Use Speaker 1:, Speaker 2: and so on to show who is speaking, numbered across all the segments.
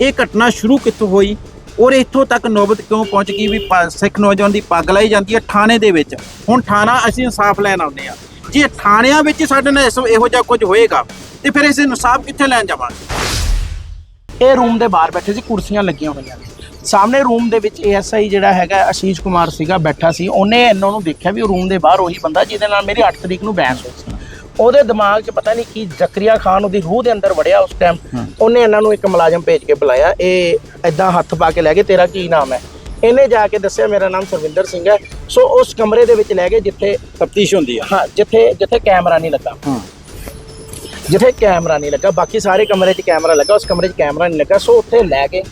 Speaker 1: ਇਹ ਘਟਨਾ ਸ਼ੁਰੂ ਕਿੱਥੋਂ ਹੋਈ ਔਰ ਇੱਥੋਂ ਤੱਕ ਨੌਬਤ ਕਿਉਂ ਪਹੁੰਚ ਗਈ ਵੀ ਸਿੱਖ ਨੌਜਵਾਨ ਦੀ ਪੱਗ ਲਾਈ ਜਾਂਦੀ ਹੈ ਥਾਣੇ ਦੇ ਵਿੱਚ? ਹੁਣ ਥਾਣਾ ਅਸੀਂ ਇਨਸਾਫ ਲੈਣ ਆਉਂਦੇ ਆ ਜੇ ਥਾਣਿਆਂ ਵਿੱਚ ਸਾਡੇ ਨਾਲ ਇਸ- ਇਹੋ ਜਿਹਾ ਕੁਝ ਹੋਏਗਾ, ਤੇ ਫਿਰ ਅਸੀਂ ਇਨਸਾਫ ਕਿੱਥੇ ਲੈਣ ਜਾਵਾਂਗੇ?
Speaker 2: ਇਹ ਰੂਮ ਦੇ ਬਾਹਰ ਬੈਠੇ ਸੀ, ਕੁਰਸੀਆਂ ਲੱਗੀਆਂ ਹੋਈਆਂ ਨੇ। ਸਾਹਮਣੇ ਰੂਮ ਦੇ ਵਿੱਚ ਏਐਸਆਈ ਜਿਹੜਾ ਹੈਗਾ ਆਸ਼ੀਸ਼ ਕੁਮਾਰ ਸੀਗਾ ਬੈਠਾ ਸੀ। ਉਹਨੇ ਇਹਨਾਂ ਨੂੰ ਦੇਖਿਆ ਵੀ ਉਹ ਰੂਮ ਦੇ ਬਾਹਰ ਉਹੀ ਬੰਦਾ ਜਿਹਦੇ ਨਾਲ ਮੇਰੀ 8 ਤਰੀਕ ਨੂੰ ਬਹਿਸ ਹੋਈ ਸੀ। ਉਹਦੇ ਦਿਮਾਗ 'ਚ ਪਤਾ ਨਹੀਂ ਕੀ ਜ਼ਕਰੀਆ ਖਾਨ ਉਹਦੀ ਰੂਹ ਦੇ ਅੰਦਰ ਵੜਿਆ ਉਸ ਟਾਈਮ ਉਹਨੇ ਇਹਨਾਂ ਨੂੰ ਇੱਕ ਮੁਲਾਜ਼ਮ ਭੇਜ ਕੇ ਬੁਲਾਇਆ। ਇਹ ਐਦਾਂ ਹੱਥ ਪਾ ਕੇ ਲੈ ਗਏ ਤੇਰਾ ਕੀ ਨਾਮ ਹੈ? ਇਹਨੇ ਜਾ ਕੇ ਦੱਸਿਆ ਮੇਰਾ ਨਾਮ ਸਰਵਿੰਦਰ ਸਿੰਘ ਹੈ। ਸੋ ਉਸ ਕਮਰੇ ਦੇ ਵਿੱਚ ਲੈ ਗਏ ਜਿੱਥੇ
Speaker 1: ਤਫਤੀਸ਼ ਹੁੰਦੀ ਆ।
Speaker 2: ਹਾਂ ਜਿੱਥੇ ਜਿੱਥੇ ਕੈਮਰਾ ਨਹੀਂ ਲੱਗਾ।
Speaker 1: ਹਾਂ।
Speaker 2: ਜਿੱਥੇ ਕੈਮਰਾ ਨਹੀਂ ਲੱਗਾ। ਬਾਕੀ ਸਾਰੇ ਕਮਰੇ 'ਚ ਕੈਮਰਾ ਲੱਗਾ ਉਸ ਕਮਰੇ 'ਚ ਕੈਮਰਾ ਨਹੀਂ ਲੱਗਾ। ਸੋ ਉੱਥੇ ਲੈ ਕੇ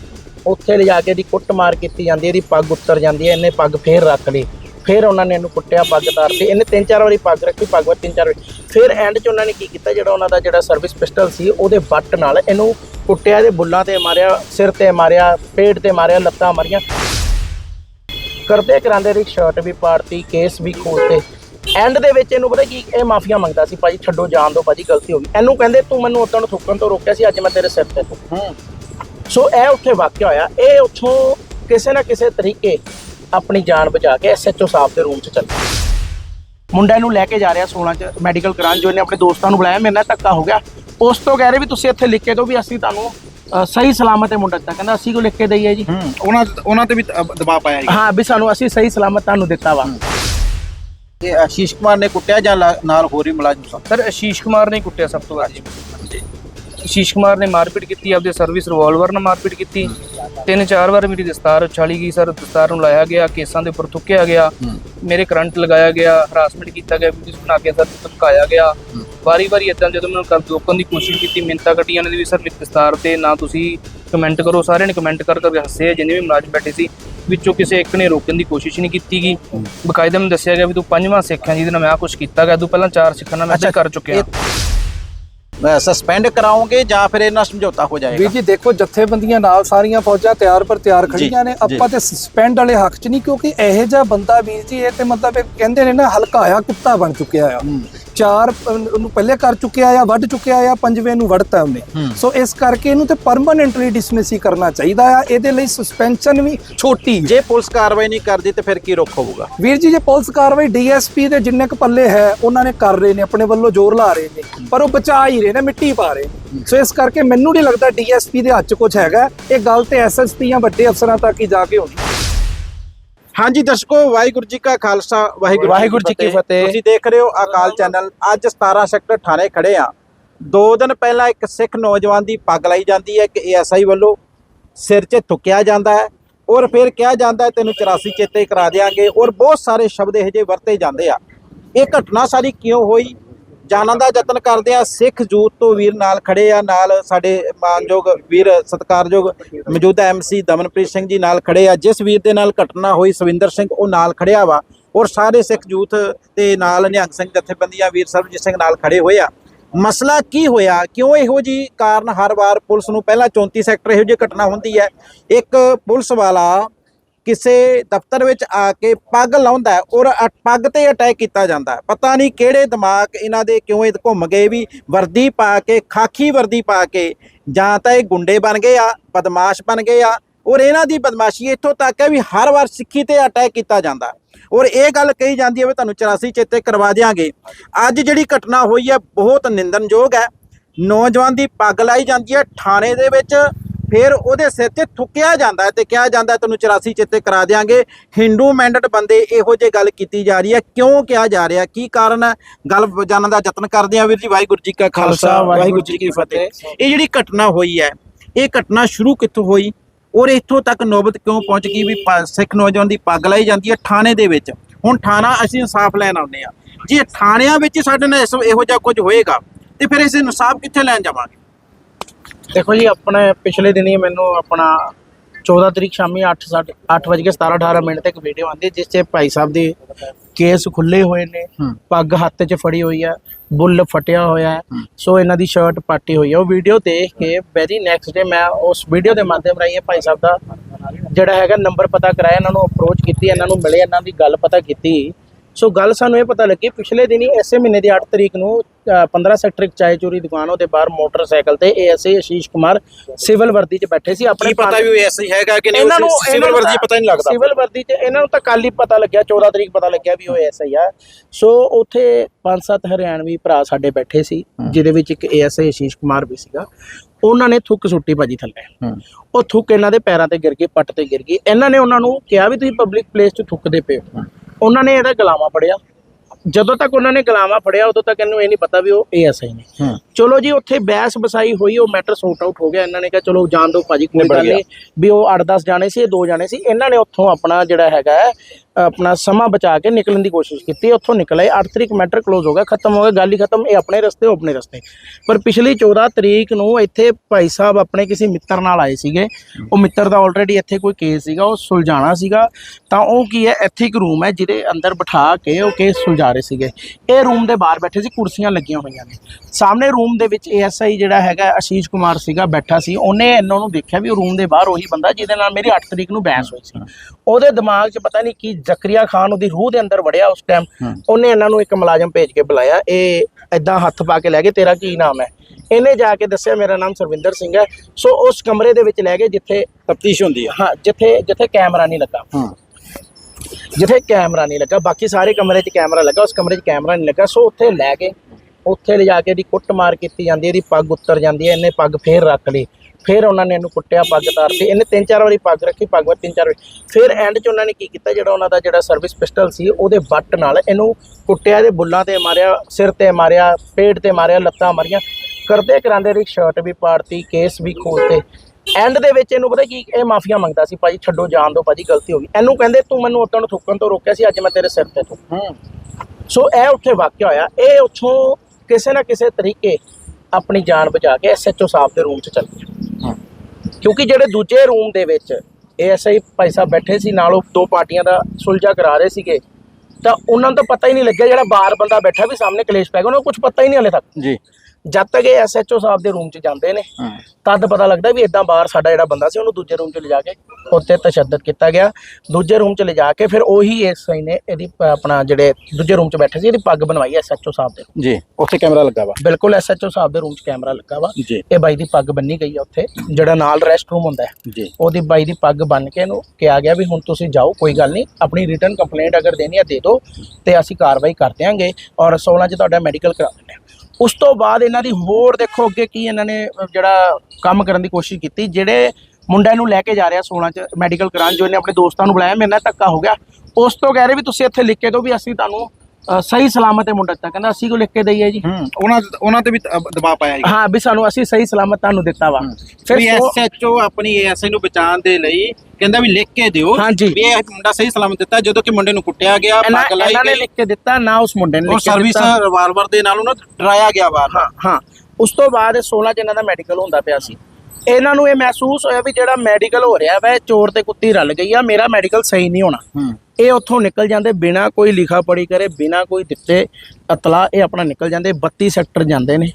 Speaker 2: ਉੱਥੇ ਲਿਜਾ ਕੇ ਇਹਦੀ ਕੁੱਟਮਾਰ ਕੀਤੀ ਜਾਂਦੀ ਹੈ ਇਹਦੀ ਪੱਗ ਉੱਤਰ ਜਾਂਦੀ ਹੈ ਇਹਨੇ ਪੱਗ ਫੇਰ ਰੱਖ ਲਈ। ਫਿਰ ਉਹਨਾਂ ਨੇ ਇਹਨੂੰ ਕੁੱਟਿਆ ਪੱਗ ਤਾਰਤੀ ਇਹਨੇ ਤਿੰਨ ਚਾਰ ਵਾਰੀ ਪੱਗ ਰੱਖੀ ਪੱਗ ਵਾਰ ਤਿੰਨ ਚਾਰ ਵਾਰੀ। ਫਿਰ ਐਂਡ 'ਚ ਉਹਨਾਂ ਨੇ ਕੀ ਕੀਤਾ ਜਿਹੜਾ ਉਹਨਾਂ ਦਾ ਜਿਹੜਾ ਸਰਵਿਸ ਪਿਸਟਲ ਸੀ ਉਹਦੇ ਬੱਟ ਨਾਲ ਇਹਨੂੰ ਕੁੱਟਿਆ ਇਹਦੇ ਬੁੱਲਾਂ ਤੇ ਮਾਰਿਆ ਸਿਰ ਤੇ ਮਾਰਿਆ ਪੇਟ ਤੇ ਮਾਰਿਆ ਲੱਤਾਂ ਮਾਰੀਆਂ। ਕਰਦੇ ਕਰਾਂਦੇ ਦੀ ਸ਼ਰਟ ਵੀ ਪਾੜਤੀ ਕੇਸ ਵੀ ਖੋਲਤੇ। ਐਂਡ ਦੇ ਵਿੱਚ ਇਹਨੂੰ ਪਤਾ ਕੀ ਇਹ ਮਾਫੀਆ ਮੰਗਦਾ ਸੀ ਭਾਜੀ ਛੱਡੋ ਜਾਣ ਦਿਓ ਭਾਜੀ ਗਲਤੀ ਹੋ ਗਈ। ਇਹਨੂੰ ਕਹਿੰਦੇ ਤੂੰ ਮੈਨੂੰ ਉਦੋਂ ਥੁੱਕਣ ਤੋਂ ਰੋਕਿਆ ਸੀ ਅੱਜ ਮੈਂ ਤੇਰੇ ਸਿਰ ਤੇ ਥੁੱਕ ਸੋ ਇਹ ਉੱਥੇ ਵਾਕਿਆ ਹੋਇਆ ਇਹ ਉੱਥੋਂ ਕਿਸੇ ਨਾ ਕਿਸੇ ਤਰੀਕੇ ਆਪਣੀ ਜਾਨ ਬਚਾ ਕੇ ਐਸਐਚਓ ਸਾਹਿਬ ਦੇ ਰੂਮ 'ਚ ਚੱਲ ਗਿਆ। ਮੁੰਡਾ ਨੂੰ ਲੈ ਕੇ ਜਾ ਰਿਹਾ 16 ਚ ਮੈਡੀਕਲ ਕਰਾਉਣ ਜੋ ਇਹਨੇ ਆਪਣੇ ਦੋਸਤਾਂ ਨੂੰ ਬੁਲਾਇਆ ਮੇਰੇ ਨਾਲ ਧੱਕਾ ਹੋ ਗਿਆ। ਉਸ ਤੋਂ ਕਹਿ ਰਹੇ ਵੀ ਤੁਸੀਂ ਇੱਥੇ ਲਿਖ ਕੇ ਦਿਓ ਵੀ ਅਸੀਂ ਤੁਹਾਨੂੰ ਅ, ਸਹੀ ਸਲਾਮਤ ਹੈ ਮੁੰਡਾ ਦਿੱਤਾ ਕਹਿੰਦਾ ਅਸੀਂ ਕੋ ਲਿਖ ਕੇ ਦਈਏ ਜੀ?
Speaker 1: ਹੂੰ ਉਹਨਾਂ ਉਹਨਾਂ ਤੇ ਵੀ ਦ- ਦਬਾਅ ਪਾਇਆ ਜੀ।
Speaker 2: ਹਾਂ ਵੀ ਸਾਨੂੰ ਅਸੀਂ ਸਹੀ ਸਲਾਮਤ ਤੁਹਾਨੂੰ ਦਿੱਤਾ ਵਾ।
Speaker 1: ਇਹ ਆਸ਼ੀਸ਼ ਕੁਮਾਰ ਨੇ ਕੁੱਟਿਆ ਜਾਂ ਲਾ- ਨਾਲ ਹੋਰ ਹੀ ਮੁਲਾਜ਼ਮ ਸਨ?
Speaker 3: ਸਰ ਆਸ਼ੀਸ਼ ਕੁਮਾਰ ਨੇ ਕੁੱਟਿਆ ਸਭ ਤੋਂ ਵੱਧ। ਜੀ। ਆਸ਼ੀਸ਼ ਕੁਮਾਰ ਨੇ ਮਾਰਪੀਟ ਕੀਤੀ ਆਪਦੇ ਸਰਵਿਸ ਰਿਵਾਲਵਰ ਨਾਲ ਮਾਰਪੀਟ ਕੀਤੀ। ਤਿੰਨ ਚਾਰ ਵਾਰ ਮੇਰੀ ਦਸਤਾਰ ਉਛਾਲੀ ਗਈ ਸਰ ਦਸਤਾਰ ਨੂੰ ਲਾਇਆ ਗਿਆ ਕੇਸਾਂ ਦੇ ਉੱਪਰ ਥੁੱਕਿਆ ਗਿਆ ਮੇਰੇ ਕਰੰਟ ਲਗਾਇਆ ਗਿਆ ਹਰਾਸਮੈਂਟ ਕੀਤਾ ਗਿਆ ਵੀਡੀਓਸ ਬਣਾ ਕੇ ਸਰ ਧਮਕਾਇਆ ਗਿਆ। ਵਾਰੀ ਵਾਰੀ ਇਦਾਂ ਜਦੋਂ ਮੈਨੂੰ ਕਰ ਰੋਕਣ ਦੀ ਕੋਸ਼ਿਸ਼ ਕੀਤੀ ਮਿੰਤਾ ਕੱਟੀਆਂ ਨੇ ਵੀ ਸਰ ਮੇਰੀ ਦਸਤਾਰ ਤੇ ਨਾ ਤੁਸੀਂ ਕਮੈਂਟ ਕਰੋ ਸਾਰਿਆਂ ਨੇ ਕਮੈਂਟ ਕਰ ਕਰਕੇ ਹੱਸੇ ਜਿੰਨੇ ਵੀ ਮੁਲਾਜ਼ਮ ਬੈਠੇ ਸੀ ਵਿੱਚੋਂ ਕਿਸੇ ਇੱਕ ਨੇ ਰੋਕਣ ਦੀ ਕੋਸ਼ਿਸ਼ ਨਹੀਂ ਕੀਤੀ ਗਈ ਬਕਾਇਦਾ ਮੈਨੂੰ ਦੱਸਿਆ ਗਿਆ ਵੀ ਤੂੰ ਪੰਜਵਾਂ ਸਿੱਖ ਹੈ ਜਿਹਦੇ ਨਾਲ ਮੈਂ ਆ ਕੁਝ ਕੀਤਾ ਗਿਆ ਤੂੰ ਪਹਿਲਾਂ ਚਾਰ ਸਿੱਖਾਂ ਨਾਲ ਮੈਂ ਕਰ ਚੁੱਕਿਆ।
Speaker 1: ਸਸਪੈਂਡ ਕਰਾਉਂਗੇ ਜਾਂ ਫਿਰ ਇਹਨਾਂ ਸਮਝੌਤਾ ਹੋ ਜਾਏਗਾ?
Speaker 4: ਵੀਰ ਜੀ ਦੇਖੋ ਜਥੇਬੰਦੀਆਂ ਨਾਲ ਸਾਰੀਆਂ ਫੌਜਾਂ ਤਿਆਰ ਪਰ ਤਿਆਰ ਖੜੀਆਂ ਨੇ। ਆਪਾਂ ਤੇ ਸਸਪੈਂਡ ਵਾਲੇ ਹੱਕ 'ਚ ਨਹੀਂ ਕਿਉਂਕਿ ਇਹੋ ਜਿਹਾ ਬੰਦਾ ਵੀਰ ਜੀ ਇਹ ਤੇ ਮਤਲਬ ਇਹ ਕਹਿੰਦੇ ਨੇ ਨਾ ਹਲਕਾਇਆ ਕੁੱਤਾ ਬਣ ਚੁੱਕਿਆ ਆ। ਚਾਰ ਉਹਨੂੰ ਪਹਿਲੇ ਕਰ ਚੁੱਕਿਆ ਆ ਵੱਢ ਚੁੱਕਿਆ ਆ ਪੰਜਵੇਂ ਨੂੰ ਵੱਢਤਾ ਉਹਨੇ। ਸੋ ਇਸ ਕਰਕੇ ਇਹਨੂੰ ਤੇ ਪਰਮਨੈਂਟਲੀ ਡਿਸਮਿਸ ਹੀ ਕਰਨਾ ਚਾਹੀਦਾ ਆ। ਇਹਦੇ ਲਈ ਸਸਪੈਂਸ਼ਨ ਵੀ ਛੋਟੀ।
Speaker 1: ਜੇ ਪੁਲਿਸ ਕਾਰਵਾਈ ਨਹੀਂ ਕਰਦੀ ਤੇ ਫਿਰ ਕੀ ਰੁੱਖ ਹੋਊਗਾ?
Speaker 4: ਵੀਰ ਜੀ ਜੇ ਪੁਲਿਸ ਕਾਰਵਾਈ ਡੀਐਸਪੀ ਦੇ ਜਿੰਨੇ ਕੁ ਪੱਲੇ ਹੈ ਉਹਨਾਂ ਨੇ ਕਰ ਰਹੇ ਨੇ ਆਪਣੇ ਵੱਲੋਂ ਜ਼ੋਰ ਲਾ ਰਹੇ ਨੇ। ਪਰ ਉਹ ਬਚਾ ਹੀ ਰਹੇ ਨੇ ਮਿੱਟੀ ਪਾ ਰਹੇ। ਸੋ ਇਸ ਕਰਕੇ ਮੈਨੂੰ ਨਹੀਂ ਲੱਗਦਾ ਡੀਐਸਪੀ ਦੇ ਹੱਥ 'ਚ ਕੁਝ ਹੈਗਾ। ਇਹ ਗੱਲ ਤੇ ਐਸਐਸਪੀ ਜਾਂ ਵੱਡੇ ਅਫਸਰਾਂ ਤੱਕ ਹੀ ਜਾ ਕੇ ਹੋਣੀ।
Speaker 1: ਹਾਂਜੀ ਦਰਸ਼ਕੋ ਵਾਹਿਗੁਰੂ ਜੀ ਕਾ ਖਾਲਸਾ ਵਾਹਿਗੁਰੂ
Speaker 2: ਵਾਹਿਗੁਰੂ ਜੀ ਕੀ ਫਤਿਹ।
Speaker 1: ਤੁਸੀਂ ਦੇਖ ਰਹੇ ਹੋ ਅਕਾਲ ਚੈਨਲ। ਅੱਜ 17 ਸੈਕਟਰ ਥਾਣੇ ਖੜੇ ਆ ਦੋ ਦਿਨ ਪਹਿਲਾਂ ਇੱਕ ਸਿੱਖ ਨੌਜਵਾਨ ਦੀ ਪੱਗ ਲਾਈ ਜਾਂਦੀ ਹੈ ਕਿ ਏਐਸਆਈ ਵੱਲੋਂ ਸਿਰ 'ਚ ਥੁੱਕਿਆ ਜਾਂਦਾ ਹੈ ਔਰ ਫਿਰ ਕਿਹਾ ਜਾਂਦਾ ਹੈ ਤੈਨੂੰ 84 ਚੇਤੇ ਕਰਾ ਦੇਾਂਗੇ ਔਰ ਬਹੁਤ ਸਾਰੇ ਸ਼ਬਦ ਇਹੋ ਜਿਹੇ ਵਰਤੇ ਜਾਂਦੇ ਆ। ਇਹ ਘਟਨਾ ਸਾਰੀ ਕਿਉਂ ਹੋਈ? ਜਾਣਨ ਦਾ ਯਤਨ ਕਰਦੇ ਆ। ਸਿੱਖ ਜੂਤ ਤੋਂ ਵੀਰ ਨਾਲ ਖੜੇ ਆ। ਨਾਲ ਸਾਡੇ ਮਾਨਯੋਗ ਵੀਰ ਸਤਿਕਾਰਯੋਗ ਮੌਜੂਦਾ ਐਮਸੀ ਦਮਨਪ੍ਰੀਤ ਸਿੰਘ ਜੀ ਨਾਲ ਖੜੇ ਆ। ਜਿਸ ਵੀਰ ਦੇ ਨਾਲ ਘਟਨਾ ਹੋਈ, ਸਵਿੰਦਰ ਸਿੰਘ, ਉਹ ਨਾਲ ਖੜਿਆ ਵਾ। ਔਰ ਸਾਰੇ ਸਿੱਖ ਜੂਥ ਤੇ ਨਾਲ ਨਿਹੰਗ ਸਿੰਘ ਜਥੇਬੰਦੀਆਂ, ਵੀਰ ਸਰਬਜੀਤ ਸਿੰਘ ਨਾਲ ਖੜੇ ਹੋਏ ਆ। ਮਸਲਾ ਕੀ ਹੋਇਆ? ਕਿਉਂ ਇਹੋ ਜੀ ਕਾਰਨ? ਹਰ ਵਾਰ ਪੁਲਿਸ ਨੂੰ ਪਹਿਲਾਂ 34 ਸੈਕਟਰ ਇਹੋ ਜਿਹੀ ਘਟਨਾ ਹੁੰਦੀ ਹੈ। ਇੱਕ ਪੁਲਿਸ ਵਾਲਾ ਕਿਸੇ ਦਫ਼ਤਰ ਵਿੱਚ ਆ ਕੇ ਪੱਗ ਲਾਉਂਦਾ ਔਰ ਅ- ਪੱਗ ਤੇ ਅਟੈਕ ਕੀਤਾ ਜਾਂਦਾ ਪਤਾ ਨਹੀਂ ਕਿਹੜੇ ਦਿਮਾਗ ਇਹਨਾਂ ਦੇ ਕਿਉਂ ਇਹ ਘੁੰਮ ਗਏ ਵੀ ਵਰਦੀ ਪਾ ਕੇ, ਖਾਕੀ ਵਰਦੀ ਪਾ ਕੇ ਜਾਂ ਤਾਂ ਇਹ ਗੁੰਡੇ ਬਣ ਗਏ ਆ, ਬਦਮਾਸ਼ ਬਣ ਗਏ ਆ ਔਰ ਇਹਨਾਂ ਦੀ ਬਦਮਾਸ਼ੀ ਇੱਥੋਂ ਤੱਕ ਹੈ ਵੀ ਹਰ ਵਾਰ ਸਿੱਖੀ ਤੇ ਅਟੈਕ ਕੀਤਾ ਜਾਂਦਾ ਔਰ ਇਹ ਗੱਲ ਕਹੀ ਜਾਂਦੀ ਹੈ ਵੀ ਤੁਹਾਨੂੰ 84 ਚੇਤੇ ਕਰਵਾ ਦਿਆਂਗੇ। ਅੱਜ ਜਿਹੜੀ ਘਟਨਾ ਹੋਈ ਹੈ, ਬਹੁਤ ਨਿੰਦਨਯੋਗ ਹੈ। ਨੌਜਵਾਨ ਦੀ ਪੱਗ ਲਾਈ ਜਾਂਦੀ ਹੈ, ਥਾਣੇ ਦੇ ਵਿੱਚ ਫਿਰ ਉਹਦੇ ਸਿਰ 'ਤੇ ਥੁੱਕਿਆ ਜਾਂਦਾ ਤੇ ਕਿਹਾ ਜਾਂਦਾ ਤੈਨੂੰ 84 ਚੇਤੇ ਕਰਾ ਦਿਆਂਗੇ। ਹਿੰਦੂ ਮੈਂਡਟ ਬੰਦੇ ਇਹੋ ਜਿਹੇ ਗੱਲ ਕੀਤੀ ਜਾ ਰਹੀ ਹੈ। ਕਿਉਂ ਕਿਹਾ ਜਾ ਰਿਹਾ? ਕੀ ਕਾਰਨ ਹੈ? ਗੱਲ ਜਾਣਨ ਦਾ ਯਤਨ ਕਰਦੇ ਹਾਂ ਵੀਰ ਜੀ। ਵਾਹਿਗੁਰੂ ਜੀ ਕਾ ਖਾਲਸਾ ਵਾਹਿਗੁਰੂ ਜੀ ਕੀ ਫਤਿਹ। ਇਹ ਜਿਹੜੀ ਘਟਨਾ ਹੋਈ ਹੈ ਇਹ ਘਟਨਾ ਸ਼ੁਰੂ ਕਿੱਥੋਂ ਹੋਈ? ਔਰ ਇੱਥੋਂ ਤੱਕ ਨੌਬਤ ਕਿਉਂ ਪਹੁੰਚ ਗਈ ਵੀ ਸਿੱਖ ਨੌਜਵਾਨ ਦੀ ਪੱਗ ਲਾਈ ਜਾਂਦੀ ਹੈ ਥਾਣੇ ਦੇ ਵਿੱਚ? ਹੁਣ ਥਾਣਾ ਅਸੀਂ ਇਨਸਾਫ ਲੈਣ ਆਉਂਦੇ ਆ ਜੇ ਥਾਣਿਆਂ ਵਿੱਚ ਸਾਡੇ ਨਾਲ ਇਸ- ਇਹੋ ਜਿਹਾ ਕੁਝ ਹੋਏਗਾ ਤੇ ਫਿਰ ਅਸੀਂ ਇਨਸਾਫ ਕਿੱਥੇ ਲੈਣ ਜਾਵਾਂਗੇ?
Speaker 2: ਦੇਖੋ ਜੀ ਆਪਣੇ ਪਿਛਲੇ ਦਿਨੀ ਮੈਨੂੰ ਆਪਣਾ 14 ਤਰੀਕ ਸ਼ਾਮੀ 8 8 ਵਜੇ 17 18 ਮਿੰਟ ਤੇ ਇੱਕ ਵੀਡੀਓ ਆਂਦੀ ਜਿਸ 'ਚ ਭਾਈ ਸਾਹਿਬ ਦੇ ਕੇਸ ਖੁੱਲੇ ਹੋਏ ਨੇ। ਪੱਗ ਹੱਥ 'ਚ ਫੜੀ ਹੋਈ ਆ ਬੁੱਲ ਫਟਿਆ ਹੋਇਆ ਹੈ। ਸੋ ਇਹਨਾਂ ਦੀ ਸ਼ਰਟ ਪਾਟੀ ਹੋਈ ਆ। ਉਹ ਵੀਡੀਓ ਦੇਖ ਕੇ ਵੈਰੀ ਨੈਕਸਟ ਡੇ ਮੈਂ ਉਸ ਵੀਡੀਓ ਦੇ ਮਾਧਿਅਮ ਰਾਹੀਂ ਭਾਈ ਸਾਹਿਬ ਦਾ ਜਿਹੜਾ ਹੈਗਾ ਨੰਬਰ ਪਤਾ ਕਰਾਇਆ ਇਹਨਾਂ ਨੂੰ ਅਪਰੋਚ ਕੀਤੀ ਇਹਨਾਂ ਨੂੰ ਮਿਲੇ ਇਹਨਾਂ ਦੀ ਗੱਲ ਪਤਾ ਕੀਤੀ। ਸੋ ਗੱਲ ਸਾਨੂੰ ਇਹ ਪਤਾ ਲੱਗੀ ਪਿਛਲੇ ਦਿਨੀ ਐਸੇ ਮਹੀਨੇ ਦੀ 8 ਤਰੀਕ ਨੂੰ ਅ, 15 ਸੈਕਟਰ ਇੱਕ ਚਾय ਚੋਰੀ ਦੁਕਾਨ ਉਹਦੇ ਬਾਹਰ ਮੋਟਰਸਾਈਕਲ ਤੇ ਏਐਸਏ ਆਸ਼ੀਸ਼ ਕੁਮਾਰ ਸਿਵਲ ਵਰਦੀ 'ਚ ਬੈਠੇ ਸੀ ਆਪਣੇ
Speaker 1: ਪਤਾ ਵੀ ਉਹ ਐਸਾ ਹੀ ਹੈਗਾ ਕਿ ਨਹੀਂ
Speaker 2: ਇਹਨਾਂ ਨੂੰ
Speaker 1: ਸਿਵਲ ਵਰਦੀ ਪਤਾ ਨਹੀਂ ਲੱਗਦਾ।
Speaker 2: ਸਿਵਲ ਵਰਦੀ 'ਚ ਇਹਨਾਂ ਨੂੰ ਤਾਂ ਕੱਲ ਹੀ ਪਤਾ ਲੱਗਿਆ 14 ਤਰੀਕ ਪਤਾ ਲੱਗਿਆ ਵੀ ਉਹ ਐਸਾ ਹੀ ਆ। ਸੋ ਉੱਥੇ ਪੰਜ ਸੱਤ ਹਰਿਆਣਵੀ ਭਰਾ ਸਾਡੇ ਬੈਠੇ ਸੀ ਜਿਹਦੇ ਵਿੱਚ ਇੱਕ ਏਐਸਆਈ ਆਸ਼ੀਸ਼ ਕੁਮਾਰ ਵੀ ਸੀਗਾ। ਉਹਨਾਂ ਨੇ ਥੁੱਕ ਸੁੱਟੀ ਭਾਜੀ ਥੱਲੇ। ਉਹ ਥੁੱਕ ਇਹਨਾਂ ਦੇ ਪੈਰਾਂ ਤੇ ਗਿਰ ਗਈ ਪੱਟ ਤੇ ਗਿਰ ਗਈ। ਇਹਨਾਂ ਨੇ ਉਹਨਾਂ ਨੂੰ ਕਿਹਾ ਵੀ ਤੁਸੀਂ ਪਬਲਿਕ ਪਲੇਸ 'ਚ ਥੁੱਕਦੇ ਪਏ ਹੋ। ਉਹਨਾਂ ਨੇ ਇਹਦਾ ਗਲਾਵਾ ਫੜਿਆ। ਜਦੋਂ ਤੱਕ ਉਹਨਾਂ ਨੇ ਗਲਾਵਾ ਫੜਿਆ ਉਦੋਂ ਤੱਕ ਇਹਨੂੰ ਇਹ ਨਹੀਂ ਪਤਾ ਵੀ ਉਹ ਏਐਸਆਈ ਨੇ। ਚਲੋ ਜੀ ਉੱਥੇ ਬਹਿਸ ਬਸਾਈ ਹੋਈ ਉਹ ਮੈਟਰ ਸੌਟ ਆਊਟ ਹੋ ਗਿਆ। ਇਹਨਾਂ ਨੇ ਕਿਹਾ ਚਲੋ ਜਾਣ ਦਿਓ ਭਾਜੀ ਕੋਈ ਗੱਲ। ਨਹੀਂ ਵੀ ਉਹ 8-10 ਜਾਣੇ ਸੀ ਇਹ ਦੋ ਜਾਣੇ ਸੀ। ਇਹਨਾਂ ਨੇ ਉੱਥੋਂ ਆਪਣਾ ਜਿਹੜਾ ਹੈਗਾ ਆਪਣਾ ਸਮਾਂ ਬਚਾ ਕੇ ਨਿਕਲਣ ਦੀ ਕੋਸ਼ਿਸ਼ ਕੀਤੀ, ਉੱਥੋਂ ਨਿਕਲੇ 8 ਤਰੀਕ ਮੈਟਰ ਕਲੋਜ਼ ਹੋ ਗਿਆ, ਖਤਮ ਹੋ ਗਿਆ, ਗੱਲ ਹੀ ਖਤਮ, ਇਹ ਆਪਣੇ ਰਸਤੇ, ਉਹ ਆਪਣੇ ਰਸਤੇ। ਪਰ ਪਿਛਲੀ 14 ਤਰੀਕ ਨੂੰ ਇੱਥੇ ਭਾਈ ਸਾਹਿਬ ਆਪਣੇ ਕਿਸੇ ਮਿੱਤਰ ਨਾਲ ਆਏ ਸੀਗੇ, ਉਹ ਮਿੱਤਰ ਦਾ ਆਲਰੇਡੀ ਇੱਥੇ ਕੋਈ ਕੇਸ ਸੀਗਾ, ਉਹ ਸੁਲਝਾਣਾ ਸੀਗਾ, ਤਾਂ ਉਹ ਕੀ ਹੈ, ਇੱਥੇ ਇੱਕ ਰੂਮ ਹੈ ਜਿਹਦੇ ਅੰਦਰ ਬਿਠਾ ਕੇ ਉਹ ਕੇਸ ਸੁਲਝਾ ਰਹੇ ਸੀਗੇ। ਇਹ ਰੂਮ ਦੇ ਬਾਹਰ ਬੈਠੇ ਸੀ, ਕੁਰਸੀਆਂ ਲੱਗੀਆਂ ਹੋਈਆਂ ਨੇ। ਸਾਹਮਣੇ ਰੂਮ ਦੇ ਵਿੱਚ ਏਐਸਆਈ ਜਿਹੜਾ ਹੈਗਾ, ਅਸ਼ੀਸ਼ ਕੁਮਾਰ ਸੀਗਾ, ਬੈਠਾ ਸੀ। ਉਹਨੇ ਇਹਨਾਂ ਨੂੰ ਦੇਖਿਆ ਵੀ ਉਹ ਰੂਮ ਦੇ ਬਾਹਰ ਉਹੀ ਬੰਦਾ ਜਿਹਦੇ ਨਾਲ ਮੇਰੀ 8 ਤਰੀਕ ਨੂੰ ਬਹਿਸ ਹੋਈ ਸੀ। ਉਹਦੇ ਦਿਮਾਗ 'ਚ ਪਤਾ ਨਹੀਂ ਕੀ ਜ਼ਕਰੀਆ ਖਾਨ ਉਹਦੀ ਰੂਹ ਦੇ ਅੰਦਰ ਵੜਿਆ ਉਸ ਟਾਈਮ ਉਹਨੇ ਇਹਨਾਂ ਨੂੰ ਇੱਕ ਮੁਲਾਜ਼ਮ ਭੇਜ ਕੇ ਬੁਲਾਇਆ। ਇਹ ਐਦਾਂ ਹੱਥ ਪਾ ਕੇ ਲੈ ਗਏ ਤੇਰਾ ਕੀ ਨਾਮ ਹੈ? ਇਹਨੇ ਜਾ ਕੇ ਦੱਸਿਆ ਮੇਰਾ ਨਾਮ ਸਰਵਿੰਦਰ ਸਿੰਘ ਹੈ। ਸੋ ਉਸ ਕਮਰੇ ਦੇ ਵਿੱਚ ਲੈ ਗਏ ਜਿੱਥੇ
Speaker 1: ਤਫਤੀਸ਼ ਹੁੰਦੀ ਆ।
Speaker 2: ਹਾਂ ਜਿੱਥੇ ਜਿੱਥੇ ਕੈਮਰਾ ਨਹੀਂ ਲੱਗਾ।
Speaker 1: ਹਾਂ।
Speaker 2: ਜਿੱਥੇ ਕੈਮਰਾ ਨਹੀਂ ਲੱਗਾ। ਬਾਕੀ ਸਾਰੇ ਕਮਰੇ 'ਚ ਕੈਮਰਾ ਲੱਗਾ ਉਸ ਕਮਰੇ 'ਚ ਕੈਮਰਾ ਨਹੀਂ ਲੱਗਾ। ਸੋ ਉੱਥੇ ਲੈ ਕੇ ਉੱਥੇ ਲਿਜਾ ਕੇ ਇਹਦੀ ਕੁੱਟਮਾਰ ਕੀਤੀ ਜਾਂਦੀ ਹੈ ਇਹਦੀ ਪੱਗ ਉੱਤਰ ਜਾਂਦੀ ਹੈ ਇਹਨੇ ਪੱਗ ਫੇਰ ਰੱਖ ਲਈ। ਫਿਰ ਉਹਨਾਂ ਨੇ ਇਹਨੂੰ ਕੁੱਟਿਆ ਪੱਗ ਤਾਰਤੀ ਇਹਨੇ ਤਿੰਨ ਚਾਰ ਵਾਰੀ ਪੱਗ ਰੱਖੀ ਪੱਗ ਵਾਰ ਤਿੰਨ ਚਾਰ ਵਾਰੀ। ਫਿਰ ਐਂਡ 'ਚ ਉਹਨਾਂ ਨੇ ਕੀ ਕੀਤਾ ਜਿਹੜਾ ਉਹਨਾਂ ਦਾ ਜਿਹੜਾ ਸਰਵਿਸ ਪਿਸਟਲ ਸੀ ਉਹਦੇ ਬੱਟ ਨਾਲ ਇਹਨੂੰ ਕੁੱਟਿਆ ਇਹਦੇ ਬੁੱਲਾਂ ਤੇ ਮਾਰਿਆ ਸਿਰ ਤੇ ਮਾਰਿਆ ਪੇਟ ਤੇ ਮਾਰਿਆ ਲੱਤਾਂ ਮਾਰੀਆਂ। ਕਰਦੇ ਕਰਾਂਦੇ ਦੀ ਸ਼ਰਟ ਵੀ ਪਾੜਤੀ ਕੇਸ ਵੀ ਖੋਲਤੇ। ਐਂਡ ਦੇ ਵਿੱਚ ਇਹਨੂੰ ਪਤਾ ਕੀ ਇਹ ਮਾਫੀਆ ਮੰਗਦਾ ਸੀ ਭਾਜੀ ਛੱਡੋ ਜਾਣ ਦਿਓ ਭਾਜੀ ਗਲਤੀ ਹੋ ਗਈ। ਇਹਨੂੰ ਕਹਿੰਦੇ ਤੂੰ ਮੈਨੂੰ ਉਦੋਂ ਥੁੱਕਣ ਤੋਂ ਰੋਕਿਆ ਸੀ ਅੱਜ ਮੈਂ ਤੇਰੇ ਸਿਰ ਤੇ ਥੁੱਕ ਸੋ ਇਹ ਉੱਥੇ ਵਾਕਿਆ ਹੋਇਆ। ਇਹ ਉੱਥੋਂ ਕਿਸੇ ਨਾ ਕਿਸੇ ਤਰੀਕੇ ਆਪਣੀ ਜਾਨ ਬਚਾ ਕੇ ਐਸਐਚਓ ਸਾਹਿਬ ਦੇ ਰੂਮ 'ਚ ਚਲ ਗਿਆ। ਕਿਉਂਕਿ ਜਿਹੜੇ ਦੂਜੇ ਰੂਮ ਦੇ ਵਿੱਚ ਏਐਸਆਈ ਭਾਈ ਸਾਹਿਬ ਬੈਠੇ ਸੀ, ਨਾਲ ਉਹ ਦੋ ਪਾਰਟੀਆਂ ਦਾ ਸੁਲਝਾ ਕਰਾ ਰਹੇ ਸੀਗੇ, ਤਾਂ ਉਹਨਾਂ ਨੂੰ ਤਾਂ ਪਤਾ ਹੀ ਨਹੀਂ ਲੱਗਿਆ ਜਿਹੜਾ ਬਾਹਰ ਬੰਦਾ ਬੈਠਾ ਵੀ ਸਾਹਮਣੇ ਕਲੇਸ਼ ਪੈ ਗਿਆ, ਉਹਨਾਂ ਨੂੰ ਕੁਝ ਪਤਾ ਹੀ ਨਹੀਂ ਹਲੇ ਤੱਕ।
Speaker 1: ਜੀ।
Speaker 2: ਜਦ ਤੱਕ ਇਹ ਐਸਐਚਓ ਸਾਹਿਬ ਦੇ ਰੂਮ 'ਚ ਜਾਂਦੇ ਨੇ ਤਦ ਪਤਾ ਲੱਗਦਾ ਵੀ ਇਦਾਂ ਬਾਹਰ ਸਾਡਾ ਜਿਹੜਾ ਬੰਦਾ ਸੀ ਉਹਨੂੰ ਦੂਜੇ ਰੂਮ 'ਚ ਲਿਜਾ ਕੇ ਉੱਤੇ ਤਸ਼ੱਦਦ ਕੀਤਾ ਗਿਆ। ਦੂਜੇ ਰੂਮ 'ਚ ਲਿਜਾ ਕੇ ਫਿਰ ਉਹੀ ਐਸਆਈ ਨੇ ਇਹਦੀ ਆਪਣਾ ਜਿਹੜੇ ਦੂਜੇ ਰੂਮ 'ਚ ਬੈਠੇ ਸੀ ਇਹਦੀ ਪੱਗ ਬਣਵਾਈ ਐਸਐਚਓ ਸਾਹਿਬ ਦੇ
Speaker 1: ਜੀ ਉੱਥੇ ਕੈਮਰਾ ਲੱਗਾ ਵਾ?
Speaker 2: ਬਿਲਕੁਲ ਐਸਐਚਓ ਸਾਹਿਬ ਦੇ ਰੂਮ 'ਚ ਕੈਮਰਾ ਲੱਗਾ ਵਾ। ਇਹ ਬਾਈ ਦੀ ਪੱਗ ਬੰਨੀ ਗਈ ਆ ਉੱਥੇ ਜਿਹੜਾ ਨਾਲ ਰੈਸਟ ਰੂਮ ਹੁੰਦਾ ਹੈ।
Speaker 1: ਜੀ।
Speaker 2: ਉਹਦੀ ਬਾਈ ਦੀ ਪੱਗ ਬੰਨ ਕੇ ਇਹਨੂੰ ਕਿਹਾ ਗਿਆ ਵੀ ਹੁਣ ਤੁਸੀਂ ਜਾਓ ਕੋਈ ਗੱਲ ਨਹੀਂ ਆਪਣੀ ਰਿਟਰਨ ਕੰਪਲੇਂਟ ਅਗਰ ਦੇਣੀ ਹੈ ਦੇ ਦਿਓ ਤੇ ਅਸੀਂ ਕਾਰਵਾਈ ਕਰ ਦਿਆਂਗੇ ਔਰ 16 ਚ ਤੁਹਾਡਾ ਮੈਡੀਕਲ ਕਰਾ ਦਿੰਦੇ ਹਾਂ ਉਸ ਤੋਂ ਬਾਅਦ ਇਹਨਾਂ ਦੀ ਹੋਰ ਦੇਖੋ ਅੱਗੇ ਕੀ ਇਹਨਾਂ ਨੇ ਜਿਹੜਾ ਕੰਮ ਕਰਨ ਦੀ ਕੋਸ਼ਿਸ਼ ਕੀਤੀ, ਜਿਹੜੇ ਮੁੰਡਿਆਂ ਨੂੰ ਲੈ ਕੇ ਜਾ ਰਿਹਾ 16 ਚ ਮੈਡੀਕਲ ਕਰਾਉਣ, ਜੋ ਇਹਨੇ ਆਪਣੇ ਦੋਸਤਾਂ ਨੂੰ ਬੁਲਾਇਆ, ਮੇਰੇ ਨਾਲ ਧੱਕਾ ਹੋ ਗਿਆ। ਉਸ ਤੋਂ ਕਹਿ ਰਹੇ ਵੀ ਤੁਸੀਂ ਇੱਥੇ ਲਿਖ ਕੇ ਦਿਓ ਵੀ ਅਸੀਂ ਤੁਹਾਨੂੰ ਸਹੀ ਸਲਾਮਤ ਹੈ ਮੁੰਡਾ ਦਿੱਤਾ ਕਹਿੰਦਾ ਅਸੀਂ ਕੋ ਲਿਖ ਕੇ ਦਈਏ ਜੀ?
Speaker 1: ਹੂੰ ਉਹਨਾਂ ਉਹਨਾਂ ਤੇ ਵੀ ਦਬਾਅ ਪਾਇਆ ਜੀ।
Speaker 2: ਹਾਂ ਵੀ ਸਾਨੂੰ ਅਸੀਂ ਸਹੀ ਸਲਾਮਤ ਤੁਹਾਨੂੰ ਦਿੱਤਾ ਵਾ।
Speaker 1: ਫਿਰ ਐਸਐਚਓ ਆਪਣੀ ਏਐਸਆਈ ਨੂੰ ਬਚਾਉਣ ਦੇ ਲਈ ਕਹਿੰਦਾ ਵੀ ਲਿਖ ਕੇ ਦਿਓ। ਵੀ ਇਹ ਮੁੰਡਾ ਸਹੀ ਸਲਾਮਤ ਦਿੱਤਾ ਜਦੋਂ ਕਿ ਮੁੰਡੇ ਨੂੰ ਕੁੱਟਿਆ ਗਿਆ ਪੱਗ ਲਾਈ
Speaker 2: ਇਹਨਾਂ ਨੇ
Speaker 1: ਗਈ।
Speaker 2: ਲਿਖ ਕੇ ਦਿੱਤਾ ਨਾ ਉਸ ਮੁੰਡੇ ਨੇ ਲਿਖ ਕੇ
Speaker 1: ਸਰਵਿਸ
Speaker 2: ਦਿੱਤਾ।
Speaker 1: ਰਿਵਾਲਵਰ ਦੇ ਨਾਲ ਉਹਨੂੰ ਡਰਾਇਆ ਗਿਆ ਬਾਹਰ।
Speaker 2: ਹਾਂ ਹਾਂ। ਉਸ ਤੋਂ ਬਾਅਦ ਇਹ 16 ਚ ਇਹਨਾਂ ਦਾ ਮੈਡੀਕਲ ਹੁੰਦਾ ਪਿਆ ਸੀ। ਇਹਨਾਂ ਨੂੰ ਇਹ ਮਹਿਸੂਸ ਹੋਇਆ ਵੀ ਜਿਹੜਾ ਮੈਡੀਕਲ ਹੋ ਰਿਹਾ ਵਾ ਇਹ ਚੋਰ ਤੇ ਕੁੱਤੀ ਰਲ ਗਈ ਆ ਮੇਰਾ ਮੈਡੀਕਲ ਸਹੀ ਨਹੀਂ ਹੋਣਾ।
Speaker 1: ਹੂੰ।
Speaker 2: ਇਹ ਉੱਥੋਂ ਨਿਕਲ ਜਾਂਦੇ, ਬਿਨਾ ਕੋਈ ਲਿਖਾ ਪੜੀ ਕਰੇ, ਬਿਨਾ ਕੋਈ ਦਿੱਤੇ ਇਤਲਾ ਇਹ ਆਪਣਾ ਨਿਕਲ ਜਾਂਦੇ 32 ਸੈਕਟਰ ਜਾਂਦੇ ਨੇ।